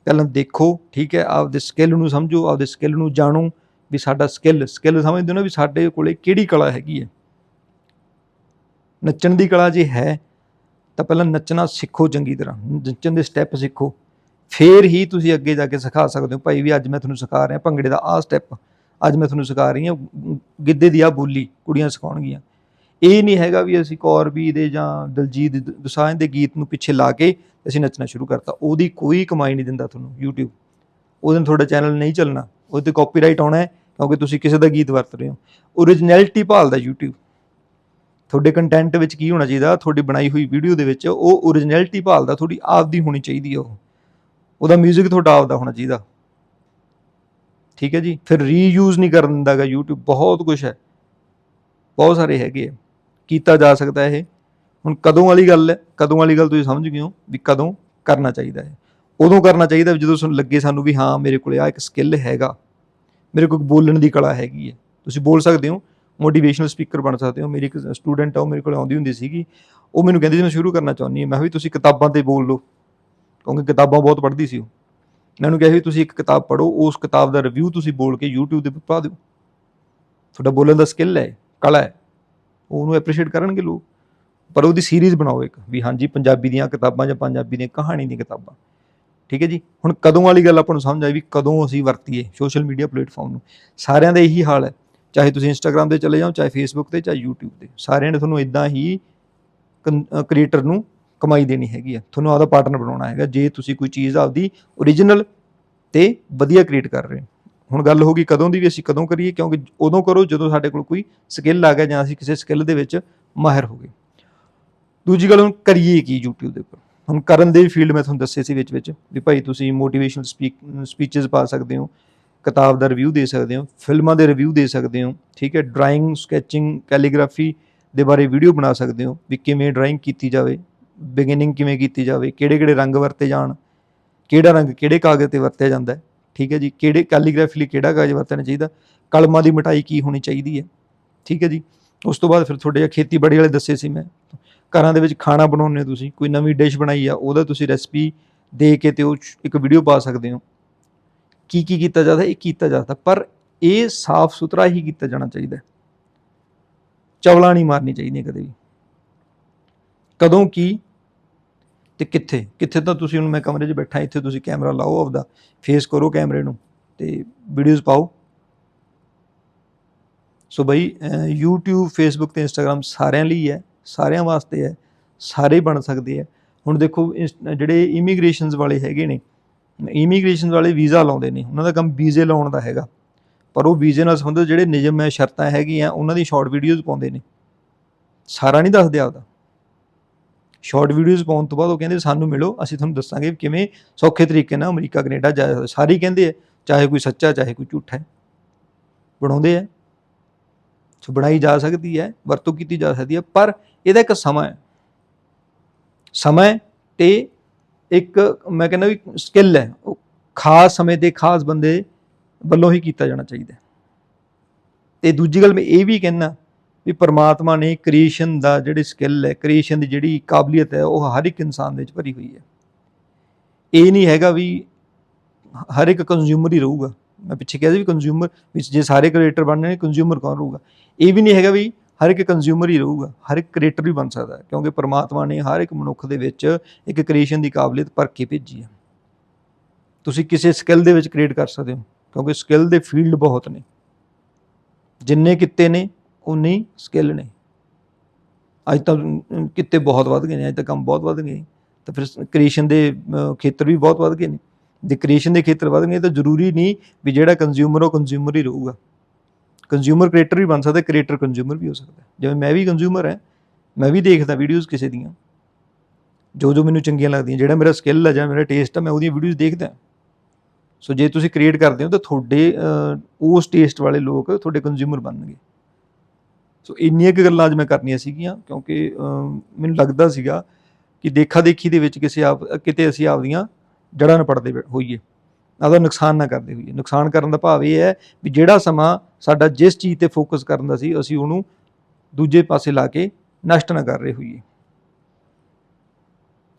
ਪਹਿਲਾਂ ਦੇਖੋ, ਠੀਕ ਹੈ, ਆਪਦੇ ਸਕਿੱਲ ਨੂੰ ਸਮਝੋ, ਆਪਦੇ ਸਕਿੱਲ ਨੂੰ ਜਾਣੋ, ਵੀ ਸਾਡਾ ਸਕਿੱਲ ਸਕਿੱਲ ਸਮਝਦੇ ਹੋ ਨਾ ਵੀ ਸਾਡੇ ਕੋਲੇ ਕਿਹੜੀ ਕਲਾ ਹੈਗੀ ਹੈ। ਨੱਚਣ ਦੀ ਕਲਾ ਜੇ ਹੈ, ਤਾਂ ਪਹਿਲਾਂ ਨੱਚਣਾ ਸਿੱਖੋ ਚੰਗੀ ਤਰ੍ਹਾਂ, ਨੱਚਣ ਦੇ ਸਟੈਪ ਸਿੱਖੋ। ਫੇਰ ਹੀ ਤੁਸੀਂ ਅੱਗੇ ਜਾ ਕੇ ਸਿਖਾ ਸਕਦੇ ਹੋ, ਭਾਈ ਵੀ ਅੱਜ ਮੈਂ ਤੁਹਾਨੂੰ ਸਿਖਾ ਰਿਹਾ, ਭੰਗੜੇ ਦਾ ਆਹ ਸਟੈਪ ਅੱਜ ਮੈਂ ਤੁਹਾਨੂੰ ਸਿਖਾ ਰਹੀ ਹਾਂ, ਗਿੱਧੇ ਦੀ ਆ ਬੋਲੀ ਕੁੜੀਆਂ ਸਿਖਾਉਣਗੀਆਂ। ਇਹ ਨਹੀਂ ਹੈਗਾ ਵੀ ਅਸੀਂ ਕੌਰ ਵੀ ਦੇ ਜਾਂ ਦਲਜੀਤ ਦੁਸਾਂਝ ਦੇ ਗੀਤ ਨੂੰ ਪਿੱਛੇ ਲਾ ਕੇ ਅਸੀਂ ਨੱਚਣਾ ਸ਼ੁਰੂ ਕਰਤਾ। ਉਹਦੀ ਕੋਈ ਕਮਾਈ ਨਹੀਂ ਦਿੰਦਾ ਤੁਹਾਨੂੰ YouTube ਉਹਦੇ ਨਾਲ ਤੁਹਾਡਾ ਚੈਨਲ ਨਹੀਂ ਚੱਲਣਾ। ਉਹਦੇ ਤੇ ਕਾਪੀਰਾਈਟ ਆਉਣਾ ਹੈ, ਕਿਉਂਕਿ ਤੁਸੀਂ ਕਿਸੇ ਦਾ ਗੀਤ ਵਰਤ ਰਹੇ ਹੋ। ਓਰੀਜਨੈਲਿਟੀ ਭਾਲਦਾ YouTube ਤੁਹਾਡੇ ਕੰਟੈਂਟ ਵਿੱਚ ਕੀ ਹੋਣਾ ਚਾਹੀਦਾ? ਤੁਹਾਡੀ ਬਣਾਈ ਹੋਈ ਵੀਡੀਓ ਦੇ ਵਿੱਚ ਉਹ ਓਰੀਜਨੈਲਿਟੀ ਭਾਲਦਾ, ਤੁਹਾਡੀ ਆਪਦੀ ਹੋਣੀ ਚਾਹੀਦੀ ਹੈ ਉਹ। ਉਹਦਾ 뮤직 ਤੁਹਾਡਾ ਆਪਦਾ ਹੋਣਾ ਚਾਹੀਦਾ। ਠੀਕ ਹੈ ਜੀ? ਫਿਰ ਰੀਯੂਜ਼ ਨਹੀਂ ਕਰਨ ਦਿੰਦਾਗਾ YouTube ਬਹੁਤ ਕੁਝ ਹੈ। ਬਹੁਤ ਸਾਰੇ ਹੈਗੇ ਆ। ਕੀਤਾ ਜਾ ਸਕਦਾ ਇਹ। ਹੁਣ ਕਦੋਂ ਵਾਲੀ ਗੱਲ ਹੈ? ਕਦੋਂ ਵਾਲੀ ਗੱਲ ਤੁਸੀਂ ਸਮਝ ਗਏ ਹੋ ਵੀ ਕਦੋਂ ਕਰਨਾ ਚਾਹੀਦਾ ਹੈ ਉਦੋਂ ਕਰਨਾ ਚਾਹੀਦਾ ਜਦੋਂ ਸਾਨੂੰ ਲੱਗੇ ਸਾਨੂੰ ਵੀ ਹਾਂ, ਮੇਰੇ ਕੋਲੇ ਆ ਇੱਕ ਸਕਿੱਲ ਹੈਗਾ। ਮੇਰੇ ਕੋਲ ਬੋਲਣ ਦੀ ਕਲਾ ਹੈਗੀ ਹੈ। ਤੁਸੀਂ ਬੋਲ ਸਕਦੇ ਹੋ ਮੋਟੀਵੇਸ਼ਨਲ ਸਪੀਕਰ ਬਣ ਸਕਦੇ ਹੋ। ਮੇਰੀ ਇੱਕ ਸਟੂਡੈਂਟ ਆ, ਉਹ ਮੇਰੇ ਕੋਲ ਆਉਂਦੀ ਹੁੰਦੀ ਸੀਗੀ। ਉਹ ਮੈਨੂੰ ਕਹਿੰਦੀ ਸੀ, ਮੈਂ ਸ਼ੁਰੂ ਕਰਨਾ ਚਾਹੁੰਦੀ ਹਾਂ। ਮੈਂ ਕਿਹਾ ਵੀ ਤੁਸੀਂ ਕਿਤਾਬਾਂ ਤੇ ਬੋਲ ਲਓ। ਕਿਉਂਕਿ ਕਿਤਾਬਾਂ ਬਹੁਤ ਪੜ੍ਹਦੀ ਸੀ ਉਹ। ਮੈਂ ਉਹਨੂੰ ਕਿਹਾ ਵੀ ਤੁਸੀਂ ਇੱਕ ਕਿਤਾਬ ਪੜ੍ਹੋ, ਉਸ ਕਿਤਾਬ ਦਾ ਰਿਵਿਊ ਤੁਸੀਂ ਬੋਲ ਕੇ YouTube ਤੇ ਪਾ ਦਿਓ। ਤੁਹਾਡਾ ਬੋਲਣ ਦਾ ਸਕਿੱਲ ਹੈ, ਕਲਾ ਹੈ। ਉਹਨੂੰ ਐਪਰੀਸ਼ੀਏਟ ਕਰਨਗੇ ਲੋਕ। ਪਰ ਉਹਦੀ ਸੀਰੀਜ਼ ਬਣਾਓ ਇੱਕ ਵੀ ਹਾਂਜੀ ਪੰਜਾਬੀ ਦੀਆਂ ਕਿਤਾਬਾਂ ਜਾਂ ਪੰਜਾਬੀ ਦੀਆਂ ਕਹਾਣੀ ਦੀਆਂ ਕਿਤਾਬਾਂ। ਠੀਕ ਹੈ ਜੀ? ਹੁਣ ਕਦੋਂ ਵਾਲੀ ਗੱਲ ਆਪਾਂ ਨੂੰ ਸਮਝ ਆਈ ਵੀ ਕਦੋਂ ਅਸੀਂ ਵਰਤੀਏ ਸੋਸ਼ਲ ਮੀਡੀਆ ਪਲੇਟਫਾਰਮ ਨੂੰ? ਸਾਰਿਆਂ ਦਾ ਇਹੀ ਹਾਲ ਹੈ। ਚਾਹੇ ਤੁਸੀਂ ਇੰਸਟਾਗ੍ਰam ਤੇ ਚਲੇ ਜਾਓ, ਚਾਹੇ ਫੇਸਬੁੱਕ ਤੇ, ਚਾਹੇ YouTube ਤੇ। ਸਾਰਿਆਂ ਨੇ ਤੁਹਾਨੂੰ ਇਦਾਂ ਹੀ ਕ੍ਰੀਏਟਰ ਨੂੰ ਕਮਾਈ ਦੇਣੀ ਹੈਗੀ ਆ। ਤੁਹਾਨੂੰ ਆਪਦਾ ਪਾਰਟਨਰ ਬਣਾਉਣਾ ਹੈਗਾ। ਜੇ ਤੁਸੀਂ ਕੋਈ ਚੀਜ਼ ਆਪਦੀ ਓਰੀਜਨਲ ਤੇ ਵਧੀਆ ਕ੍ਰੀਏਟ ਕਰ ਰਹੇ ਹੋ। ਹੁਣ ਗੱਲ ਹੋ ਗਈ ਕਦੋਂ ਦੀ ਵੀ ਅਸੀਂ ਕਦੋਂ ਕਰੀਏ, ਕਿਉਂਕਿ ਉਦੋਂ ਕਰੋ ਜਦੋਂ ਸਾਡੇ ਕੋਲ ਕੋਈ ਸਕਿੱਲ ਆ ਗਿਆ ਜਾਂ ਅਸੀਂ ਕਿਸੇ ਸਕਿੱਲ ਦੇ ਵਿੱਚ ਮਾਹਿਰ ਹੋ ਗਏ। ਦੂਜੀ ਗੱਲ ਹੁਣ ਕਰੀਏ ਕੀ YouTube ਦੇ ਉੱਪਰ? ਹੁਣ ਕਰਨ ਦੇ ਫੀਲਡ ਮੈਂ ਤੁਹਾਨੂੰ ਦੱਸੇ ਸੀ ਵਿੱਚ ਵਿੱਚ ਵੀ ਭਾਈ ਤੁਸੀਂ ਮੋਟੀਵੇਸ਼ਨਲ ਸਪੀਕ ਸਪੀਚਸ ਪਾ ਸਕਦੇ ਹੋ, ਕਿਤਾਬ ਦਾ ਰਿਵਿਊ ਦੇ ਸਕਦੇ ਹੋ, ਫਿਲਮਾਂ ਦੇ ਰਿਵਿਊ ਦੇ ਸਕਦੇ ਹੋ, ਠੀਕ ਹੈ ਡਰਾਇੰਗ ਸਕੈਚਿੰਗ ਕੈਲੀਗ੍ਰਾਫੀ ਦੇ ਬਾਰੇ ਵੀਡੀਓ ਬਣਾ ਸਕਦੇ ਹੋ ਵੀ ਕਿਵੇਂ ਡਰਾਇੰਗ ਕੀਤੀ ਜਾਵੇ ਬਿਗਿਨਿੰਗ ਕਿਵੇਂ ਕੀਤੀ ਜਾਵੇ ਕਿਹੜੇ ਕਿਹੜੇ ਰੰਗ ਵਰਤੇ ਜਾਣ, ਕਿਹੜਾ ਰੰਗ ਕਿਹੜੇ ਕਾਗਜ਼ ਤੇ ਵਰਤਿਆ ਜਾਂਦਾ ਹੈ। ਠੀਕ ਹੈ ਜੀ, ਕਿਹੜੇ ਕੈਲੀਗ੍ਰਾਫੀ ਲਈ ਕਿਹੜਾ ਕਾਗਜ਼ ਵਰਤਣਾ ਚਾਹੀਦਾ, ਕਲਮਾਂ ਦੀ ਮਟਾਈ ਕੀ ਹੋਣੀ ਚਾਹੀਦੀ ਹੈ, ਠੀਕ ਹੈ ਜੀ। ਉਸ ਤੋਂ ਬਾਅਦ ਫਿਰ ਤੁਹਾਡੇ ਜਿਹਾ ਖੇਤੀਬਾੜੀ ਵਾਲੇ ਦੱਸੇ ਸੀ ਮੈਂ, ਘਰਾਂ ਦੇ ਵਿੱਚ ਖਾਣਾ ਬਣਾਉਂਦੇ ਹੋ ਤੁਸੀਂ, ਕੋਈ ਨਵੀਂ ਡਿਸ਼ ਬਣਾਈ ਆ, ਉਹਦਾ ਤੁਸੀਂ ਰੈਸਪੀ ਦੇ ਕੇ ਤੇ ਉਹ ਇੱਕ ਵੀਡੀਓ ਪਾ ਸਕਦੇ ਹੋ। ਕੀ ਕੀ ਕੀਤਾ ਜਾਂਦਾ, ਇਹ ਕੀਤਾ ਜਾਂਦਾ ਪਰ ਇਹ ਸਾਫ਼ ਸੁਥਰਾ ਹੀ ਕੀਤਾ ਜਾਣਾ ਚਾਹੀਦਾ ਹੈ। ਚਵਲਾਂ ਨਹੀਂ ਮਾਰਨੀ ਚਾਹੀਦੀਆਂ ਕਦੇ ਵੀ। ਕਦੋਂ ਕੀ ਤੇ ਕਿੱਥੇ? ਕਿੱਥੇ ਤਾਂ ਤੁਸੀਂ ਹੁਣ ਮੈਂ ਕਮਰੇ 'ਚ ਬੈਠਾ ਇੱਥੇ ਤੁਸੀਂ ਕੈਮਰਾ ਲਾਓ ਆਪਦਾ ਫੇਸ ਕਰੋ ਕੈਮਰੇ ਨੂੰ ਤੇ ਵੀਡੀਓਜ਼ ਪਾਓ। ਸੋ ਬਈ ਅਹ, YouTube Facebook ਤੇ Instagram ਸਾਰਿਆਂ ਲਈ ਹੈ ਸਾਰਿਆਂ ਵਾਸਤੇ ਹੈ ਸਾਰੇ ਬਣ ਸਕਦੇ ਆ ਹੁਣ ਦੇਖੋ ਇਸ- ਜਿਹੜੇ ਇਮੀਗ੍ਰੇਸ਼ਨਸ ਵਾਲੇ ਹੈਗੇ ਨੇ ਇਮੀਗ੍ਰੇਸ਼ਨ ਵਾਲੇ ਵੀਜ਼ਾ ਲਾਉਂਦੇ ਨੇ ਉਹਨਾਂ ਦਾ ਕੰਮ ਵੀਜ਼ੇ ਲਾਉਣ ਦਾ ਹੈਗਾ। ਪਰ ਉਹ ਵੀਜ਼ੇ ਨਾਲ ਸੰਬੰਧਿਤ ਜਿਹੜੇ ਨਿਯਮ ਹੈ ਸ਼ਰਤਾਂ ਹੈਗੀਆਂ ਉਹਨਾਂ ਦੀ ਸ਼ਾਰਟ ਵੀਡੀਓਜ਼ ਪਾਉਂਦੇ ਨੇ। ਸਾਰਾ ਨਹੀਂ ਦੱਸਦੇ ਆਪਦਾ। ਸ਼ਾਰਟ ਵੀਡੀਓਜ਼ ਪਾਉਣ ਤੋਂ ਬਾਅਦ ਉਹ ਕਹਿੰਦੇ ਸਾਨੂੰ ਮਿਲੋ, ਅਸੀਂ ਤੁਹਾਨੂੰ ਦੱਸਾਂਗੇ ਵੀ ਕਿਵੇਂ ਸੌਖੇ ਤਰੀਕੇ ਨਾਲ ਅਮਰੀਕਾ, ਕੈਨੇਡਾ ਜਾ ਸਕਦੇ ਸਾਰੇ ਕਹਿੰਦੇ ਆ, ਚਾਹੇ ਕੋਈ ਸੱਚਾ, ਚਾਹੇ ਕੋਈ ਝੂਠਾ ਹੈ। ਬਣਾਉਂਦੇ ਆ। ਸੋ ਬਣਾਈ ਜਾ ਸਕਦੀ ਹੈ, ਵਰਤੋਂ ਕੀਤੀ ਜਾ ਸਕਦੀ ਹੈ, ਪਰ ਇਹਦਾ ਇੱਕ ਸਮਾਂ ਹੈ। ਸਮਾਂ ਤੇ ਇੱਕ, ਮੈਂ ਕਹਿੰਦਾ ਵੀ ਸਕਿੱਲ ਹੈ। ਉਹ ਖਾਸ ਸਮੇਂ ਤੇ ਖਾਸ ਬੰਦੇ ਵੱਲੋਂ ਹੀ ਕੀਤਾ ਜਾਣਾ ਚਾਹੀਦਾ ਹੈ। ਤੇ ਦੂਜੀ ਗੱਲ ਮੈਂ ਇਹ ਵੀ ਕਹਿੰਦਾ ਵੀ ਪਰਮਾਤਮਾ ਨੇ ਕ੍ਰੀਏਸ਼ਨ ਦਾ ਜਿਹੜੀ ਸਕਿੱਲ ਹੈ, ਕ੍ਰੀਏਸ਼ਨ ਦੀ ਜਿਹੜੀ ਕਾਬਲੀਅਤ ਹੈ, ਉਹ ਹਰ ਇੱਕ ਇਨਸਾਨ ਦੇ ਵਿੱਚ ਭਰੀ ਹੋਈ ਹੈ। ਇਹ ਨਹੀਂ ਹੈਗਾ ਵੀ ਹਰ ਇੱਕ ਕੰਜ਼ਿਊਮਰ ਹੀ ਰਹੂਗਾ। ਮੈਂ ਪਿੱਛੇ ਕਿਹਾ ਸੀ ਵੀ ਕੰਜ਼ਿਊਮਰ ਵਿੱਚ ਜੇ ਸਾਰੇ ਕ੍ਰੀਏਟਰ ਬਣਨੇ ਨੇ ਕੰਜ਼ਿਊਮਰ ਕੌਣ ਰਹੂਗਾ? ਇਹ ਵੀ ਨਹੀਂ ਹੈਗਾ ਵੀ ਹਰ ਇੱਕ ਕੰਜ਼ਿਊਮਰ ਹੀ ਰਹੂਗਾ, ਹਰ ਇੱਕ ਕ੍ਰੀਏਟਰ ਵੀ ਬਣ ਸਕਦਾ ਕਿਉਂਕਿ ਪਰਮਾਤਮਾ ਨੇ ਹਰ ਇੱਕ ਮਨੁੱਖ ਦੇ ਵਿੱਚ ਇੱਕ ਕ੍ਰੀਏਸ਼ਨ ਦੀ ਕਾਬਲੀਅਤ ਭਰ ਕੇ ਭੇਜੀ ਹੈ। ਤੁਸੀਂ ਕਿਸੇ ਸਕਿੱਲ ਦੇ ਵਿੱਚ ਕ੍ਰੀਏਟ ਕਰ ਸਕਦੇ ਹੋ, ਕਿਉਂਕਿ ਸਕਿੱਲ ਦੇ ਫੀਲਡ ਬਹੁਤ ਨੇ। ਜਿੰਨੇ ਕਿੱਤੇ ਨੇ ਉਨੇ ਹੀ ਸਕਿੱਲ ਨੇ। ਅੱਜ ਤਾਂ ਅਮ, ਕਿੱਤੇ ਬਹੁਤ ਵੱਧ ਗਏ ਨੇ ਅੱਜ ਤਾਂ ਕੰਮ ਬਹੁਤ ਵੱਧ ਗਏ। ਤਾਂ ਫਿਰ ਕ੍ਰੀਏਸ਼ਨ ਦੇ ਖੇਤਰ ਵੀ ਬਹੁਤ ਵੱਧ ਗਏ ਨੇ। ਜੇ ਕ੍ਰੀਏਸ਼ਨ ਦੇ ਖੇਤਰ ਵੱਧ ਗਏ ਤਾਂ ਜ਼ਰੂਰੀ ਨਹੀਂ ਵੀ ਜਿਹੜਾ ਕੰਜ਼ਿਊਮਰ ਉਹ ਕੰਜ਼ਿਊਮਰ ਹੀ ਰਹੂਗਾ। ਕੰਜ਼ਿਊਮਰ ਕ੍ਰੀਏਟਰ ਵੀ ਬਣ ਸਕਦਾ ਕ੍ਰੀਏਟਰ ਕੰਜ਼ਿਊਮਰ ਵੀ ਹੋ ਸਕਦਾ। ਜਿਵੇਂ ਮੈਂ ਵੀ ਕੰਜ਼ਿਊਮਰ ਹਾਂ ਮੈਂ ਵੀ ਦੇਖਦਾ ਵੀਡੀਓਜ਼ ਕਿਸੇ ਦੀਆਂ। ਜੋ ਜੋ ਮੈਨੂੰ ਚੰਗੀਆਂ ਲੱਗਦੀਆਂ ਜਿਹੜਾ ਮੇਰਾ ਸਕਿੱਲ ਹੈ ਜਾਂ ਮੇਰਾ ਟੇਸਟ ਹੈ ਮੈਂ ਉਹਦੀਆਂ ਵੀਡੀਓਜ਼ ਦੇਖਦਾ। ਸੋ ਜੇ ਤੁਸੀਂ ਕ੍ਰੀਏਟ ਕਰਦੇ ਹੋ ਤਾਂ ਤੁਹਾਡੇ ਉਸ ਟੇਸਟ ਵਾਲੇ ਲੋਕ ਤੁਹਾਡੇ ਕੰਜ਼ਿਊਮਰ ਬਣਨਗੇ ਸੋ ਇੰਨੀਆਂ ਕੁ ਗੱਲਾਂ ਅੱਜ ਮੈਂ ਕਰਨੀਆਂ ਸੀਗੀਆਂ ਕਿਉਂਕਿ ਮੈਨੂੰ ਲੱਗਦਾ ਸੀਗਾ ਕਿ ਦੇਖਾ ਦੇਖੀ ਦੇ ਵਿੱਚ ਕਿਸੇ ਆਪ, ਕਿਤੇ ਅਸੀਂ ਆਪਦੀਆਂ ਜੜ੍ਹਾਂ ਨਾ ਪੜਦੇ ਹੋਈਏ। ਆਪਦਾ ਨੁਕਸਾਨ ਨਾ ਕਰਦੇ ਹੋਈਏ। ਨੁਕਸਾਨ ਕਰਨ ਦਾ ਭਾਵ ਇਹ ਹੈ ਵੀ ਜਿਹੜਾ ਸਮਾਂ ਸਾਡਾ ਜਿਸ ਚੀਜ਼ ਤੇ ਫੋਕਸ ਕਰਨ ਦਾ ਸੀ, ਅਸੀਂ ਉਹਨੂੰ ਦੂਜੇ ਪਾਸੇ ਲਾ ਕੇ ਨਸ਼ਟ ਨਾ ਕਰ ਰਹੇ ਹੋਈਏ।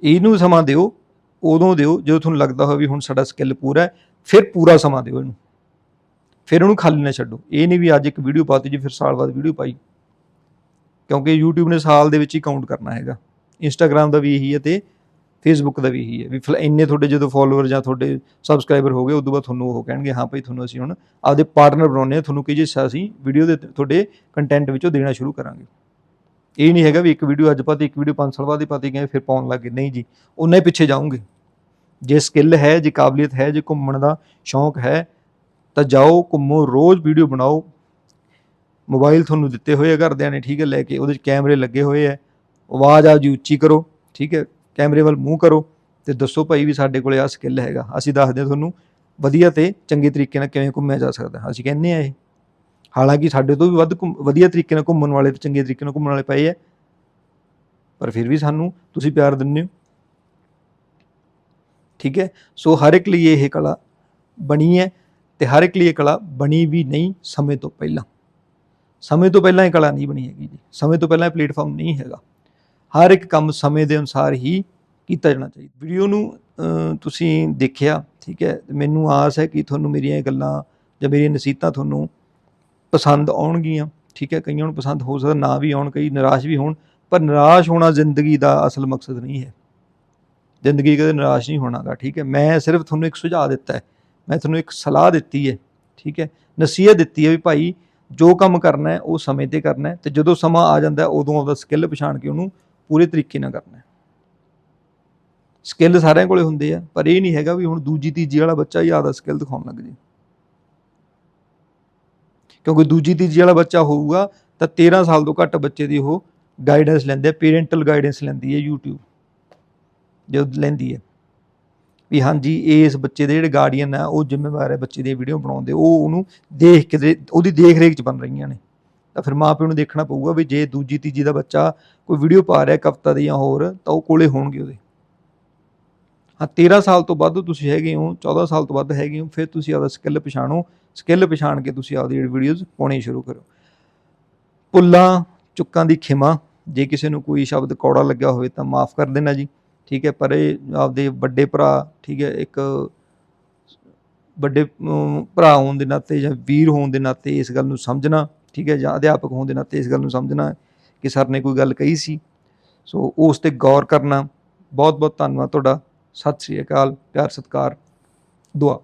ਇਹਨੂੰ ਸਮਾਂ ਦਿਓ, ਉਦੋਂ ਦਿਓ, ਜਦੋਂ ਤੁਹਾਨੂੰ ਲੱਗਦਾ ਹੋਵੇ ਵੀ ਹੁਣ ਸਾਡਾ ਸਕਿੱਲ ਪੂਰਾ ਹੈ, ਫਿਰ ਪੂਰਾ ਸਮਾਂ ਦਿਓ ਇਹਨੂੰ। ਫਿਰ ਉਹਨੂੰ ਖਾਲੀ ਨਾ ਛੱਡੋ। ਇਹ ਨਹੀਂ ਵੀ ਅੱਜ ਇੱਕ ਵੀਡੀਓ ਪਾਤੀ, ਜੀ ਫਿਰ ਸਾਲ ਬਾਅਦ ਵੀਡੀਓ ਪਾਈ। ਕਿਉਂਕਿ YouTube ਨੇ ਸਾਲ ਦੇ ਵਿੱਚ ਹੀ ਕਾਊਂਟ ਕਰਨਾ ਹੈਗਾ। Instagram ਦਾ ਵੀ ਇਹੀ ਹੈ ਤੇ ਫੇਸਬੁੱਕ ਦਾ ਵੀ ਇਹੀ ਹੈ ਵੀ ਫਿਲ- ਇੰਨੇ ਤੁਹਾਡੇ ਜਦੋਂ ਫਾਲੋਅਰ ਜਾਂ ਤੁਹਾਡੇ ਸਬਸਕ੍ਰਾਈਬਰ ਹੋ ਗਏ ਉਦੋਂ ਬਾਅਦ ਤੁਹਾਨੂੰ ਉਹ ਕਹਿਣਗੇ, ਹਾਂ ਭਾਈ, ਤੁਹਾਨੂੰ ਅਸੀਂ ਹੁਣ ਆਪਦੇ ਪਾਰਟਨਰ ਬਣਾਉਣੇ ਆ ਤੁਹਾਨੂੰ ਕੀ ਹਿੱਸਾ ਅਸੀਂ ਵੀਡੀਓ ਦੇ ਤੁਹਾਡੇ ਕੰਟੈਂਟ ਵਿੱਚੋਂ ਦੇਣਾ ਸ਼ੁਰੂ ਕਰਾਂਗੇ। ਇਹ ਨਹੀਂ ਹੈਗਾ ਵੀ ਇੱਕ ਵੀਡੀਓ ਅੱਜ ਪਾਤੀ ਇੱਕ ਵੀਡੀਓ 5 ਸਾਲ ਬਾਅਦ ਹੀ ਪਾਤੀ ਗਏ, ਫਿਰ ਪਾਉਣ ਲੱਗੇ ਨਹੀਂ ਜੀ ਉਹਨਾਂ ਹੀ ਪਿੱਛੇ ਜਾਓਗੇ। ਜੇ ਸਕਿੱਲ ਹੈ, ਜੇ ਕਾਬਲੀਅਤ ਹੈ, ਜੇ ਘੁੰਮਣ ਦਾ ਸ਼ੌਂਕ ਹੈ, ਤਾਂ ਜਾਓ, ਘੁੰਮੋ, ਰੋਜ਼ ਵੀਡੀਓ ਬਣਾਓ। ਮੋਬਾਈਲ ਤੁਹਾਨੂੰ ਦਿੱਤੇ ਹੋਏ ਆ ਘਰਦਿਆਂ ਨੇ, ਠੀਕ ਹੈ, ਲੈ ਕੇ ਉਹਦੇ 'ਚ ਕੈਮਰੇ ਲੱਗੇ ਹੋਏ ਆ। ਆਵਾਜ਼ ਆ ਜੀ ਉੱਚੀ ਕਰੋ, ਠੀਕ ਹੈ, ਕੈਮਰੇ ਵੱਲ ਮੂੰਹ ਕਰੋ ਤੇ ਦੱਸੋ ਭਾਈ ਵੀ ਸਾਡੇ ਕੋਲੇ ਆ ਸਕਿੱਲ ਹੈਗਾ। ਅਸੀਂ ਦੱਸਦੇ ਹਾਂ ਤੁਹਾਨੂੰ ਵਧੀਆ ਤੇ ਚੰਗੇ ਤਰੀਕੇ ਨਾਲ ਕਿਵੇਂ ਘੁੰਮਿਆ ਜਾ ਸਕਦਾ। ਅਸੀਂ ਕਹਿੰਦੇ ਆ ਇਹ। ਹਾਲਾਂਕਿ ਸਾਡੇ ਤੋਂ ਵੀ ਵੱਧ ਘੁੰਮ- ਵਧੀਆ ਤਰੀਕੇ ਨਾਲ ਘੁੰਮਣ ਵਾਲੇ ਤੇ ਚੰਗੇ ਤਰੀਕੇ ਨਾਲ ਘੁੰਮਣ ਵਾਲੇ ਪਏ ਆ। ਪਰ ਫਿਰ ਵੀ ਸਾਨੂੰ ਤੁਸੀਂ ਪਿਆਰ ਦਿੰਦੇ ਹੋ। ਠੀਕ ਹੈ, ਸੋ ਹਰ ਇੱਕ ਲਈ ਇਹ ਕਲਾ ਬਣੀ ਹੈ ਤੇ ਹਰ ਇੱਕ ਲਈ ਇਹ ਕਲਾ ਬਣੀ ਵੀ ਨਹੀਂ ਸਮੇਂ ਤੋਂ ਪਹਿਲਾਂ। ਸਮੇਂ ਤੋਂ ਪਹਿਲਾਂ ਇਹ ਕਲਾ ਨਹੀਂ ਬਣੀ ਹੈਗੀ ਜੀ। ਸਮੇਂ ਤੋਂ ਪਹਿਲਾਂ ਇਹ ਪਲੇਟਫਾਰਮ ਨਹੀਂ ਹੈਗਾ। ਹਰ ਇੱਕ ਕੰਮ ਸਮੇਂ ਦੇ ਅਨੁਸਾਰ ਹੀ ਕੀਤਾ ਜਾਣਾ ਚਾਹੀਦਾ। ਵੀਡੀਓ ਨੂੰ ਤੁਸੀਂ ਦੇਖਿਆ, ਠੀਕ ਹੈ ਮੈਨੂੰ ਆਸ ਹੈ ਕਿ ਤੁਹਾਨੂੰ ਮੇਰੀਆਂ ਇਹ ਗੱਲਾਂ ਜਾਂ ਮੇਰੀਆਂ ਨਸੀਹਤਾਂ ਤੁਹਾਨੂੰ ਪਸੰਦ ਆਉਣਗੀਆਂ, ਠੀਕ ਹੈ, ਕਈਆਂ ਨੂੰ ਪਸੰਦ ਹੋ ਸਕਦਾ, ਨਾ ਵੀ ਆਉਣ, ਕਈ ਨਿਰਾਸ਼ ਵੀ ਹੋਣ, ਪਰ ਨਿਰਾਸ਼ ਹੋਣਾ ਜ਼ਿੰਦਗੀ ਦਾ ਅਸਲ ਮਕਸਦ ਨਹੀਂ ਹੈ। ਜ਼ਿੰਦਗੀ ਕਦੇ ਨਿਰਾਸ਼ ਨਹੀਂ ਹੋਣਾਗਾ, ਠੀਕ ਹੈ। ਮੈਂ ਸਿਰਫ ਤੁਹਾਨੂੰ ਇੱਕ ਸੁਝਾਅ ਦਿੱਤਾ ਹੈ। ਮੈਂ ਤੁਹਾਨੂੰ ਇੱਕ ਸਲਾਹ ਦਿੱਤੀ ਹੈ, ਠੀਕ ਹੈ, ਨਸੀਹਤ ਦਿੱਤੀ ਹੈ ਵੀ ਭਾਈ ਜੋ ਕੰਮ ਕਰਨਾ ਹੈ ਉਹ ਸਮੇਂ ਤੇ ਕਰਨਾ ਹੈ ਤੇ ਜਦੋਂ ਸਮਾਂ ਆ ਜਾਂਦਾ ਹੈ, ਉਦੋਂ ਆਪਦਾ ਸਕਿੱਲ ਪਛਾਣ ਕੇ ਉਹਨੂੰ ਪੂਰੇ ਤਰੀਕੇ ਨਾਲ ਕਰਨਾ ਹੈ। ਸਕਿੱਲ ਸਾਰਿਆਂ ਕੋਲੇ ਹੁੰਦੇ ਆ ਪਰ ਇਹ ਨਹੀਂ ਹੈਗਾ ਵੀ ਹੁਣ ਦੂਜੀ ਤੀਜੀ ਵਾਲਾ ਬੱਚਾ ਹੀ ਆਦਾ ਸਕਿੱਲ ਦਿਖਾਉਣ ਲੱਗ ਜੇ। ਕਿਉਂਕਿ ਦੂਜੀ ਤੀਜੀ ਵਾਲਾ ਬੱਚਾ ਹੋਊਗਾ ਤਾਂ 13 ਸਾਲ ਤੋਂ ਘੱਟ ਬੱਚੇ ਦੀ ਉਹ ਗਾਈਡੈਂਸ ਲੈਂਦੇ ਆ ਪੇਰੈਂਟਲ ਗਾਈਡੈਂਸ ਲੈਂਦੀ ਹੈ YouTube ਜੋ ਲੈਂਦੀ ਹੈ। ਵੀ ਹਾਂਜੀ, ਇਸ ਬੱਚੇ ਦੇ ਜਿਹੜੇ ਗਾਰਡੀਅਨ ਆ, ਉਹ ਜ਼ਿੰਮੇਵਾਰ ਹੈ ਬੱਚੇ ਦੀ ਵੀਡੀਓ ਬਣਾਉਂਦੇ ਉਹ ਉਹਨੂੰ ਦੇਖ ਕੇ ਦੇ- ਉਹਦੀ ਦੇਖ ਰੇਖ ਚ ਬਣ ਰਹੀਆਂ ਨੇ। ਤਾਂ ਫਿਰ ਮਾਪਿਆਂ ਨੂੰ ਦੇਖਣਾ ਪਊਗਾ ਵੀ ਜੇ ਦੂਜੀ, ਤੀਜੀ ਦਾ ਬੱਚਾ ਕੋਈ ਵੀਡੀਓ ਪਾ ਰਿਹਾ ਕਵਿਤਾ ਦੀ ਜਾਂ ਹੋਰ, ਤਾਂ ਉਹ ਕੋਲੇ ਹੋਣਗੇ ਉਹਦੇ। ਹਾਂ 13 ਸਾਲ ਤੋਂ ਵੱਧ ਤੁਸੀਂ ਹੈਗੇ ਹੋ 14 ਸਾਲ ਤੋਂ ਵੱਧ ਹੈਗੇ ਹੋ, ਫਿਰ ਤੁਸੀਂ ਆਪਦਾ ਸਕਿੱਲ ਪਛਾਣੋ। ਸਕਿੱਲ ਪਛਾਣ ਕੇ ਤੁਸੀਂ ਆਪਦੀ ਜਿਹੜੀ ਵੀਡੀਓਜ਼ ਪਾਉਣੀ ਸ਼ੁਰੂ ਕਰੋ। ਪੁੱਲਾਂ ਚੁੱਕਾਂ ਦੀ ਖਿਮਾ, ਜੇ ਕਿਸੇ ਨੂੰ ਕੋਈ ਸ਼ਬਦ ਕੌੜਾ ਲੱਗਿਆ ਹੋਵੇ ਤਾਂ ਮਾਫ ਕਰ ਦੇਣਾ ਜੀ। ਠੀਕ ਹੈ, ਪਰ ਇਹ ਆਪਦੇ ਵੱਡੇ ਭਰਾ, ਠੀਕ ਹੈ, ਇੱਕ ਵੱਡੇ ਭਰਾ ਹੋਣ ਦੇ ਨਾਤੇ ਜਾਂ ਵੀਰ ਹੋਣ ਦੇ ਨਾਤੇ ਇਸ ਗੱਲ ਨੂੰ ਸਮਝਣਾ, ਠੀਕ ਹੈ, ਜਾਂ ਅਧਿਆਪਕ ਹੋਣ ਦੇ ਨਾਤੇ ਇਸ ਗੱਲ ਨੂੰ ਸਮਝਣਾ ਕਿ ਸਰ ਨੇ ਕੋਈ ਗੱਲ ਕਹੀ ਸੀ। ਸੋ ਉਸ ਤੇ ਗੌਰ ਕਰਨਾ। ਬਹੁਤ ਬਹੁਤ ਧੰਨਵਾਦ ਤੁਹਾਡਾ। ਸਤਿ ਸ੍ਰੀ ਅਕਾਲ। ਪਿਆਰ ਸਤਿਕਾਰ। ਦੁਆ।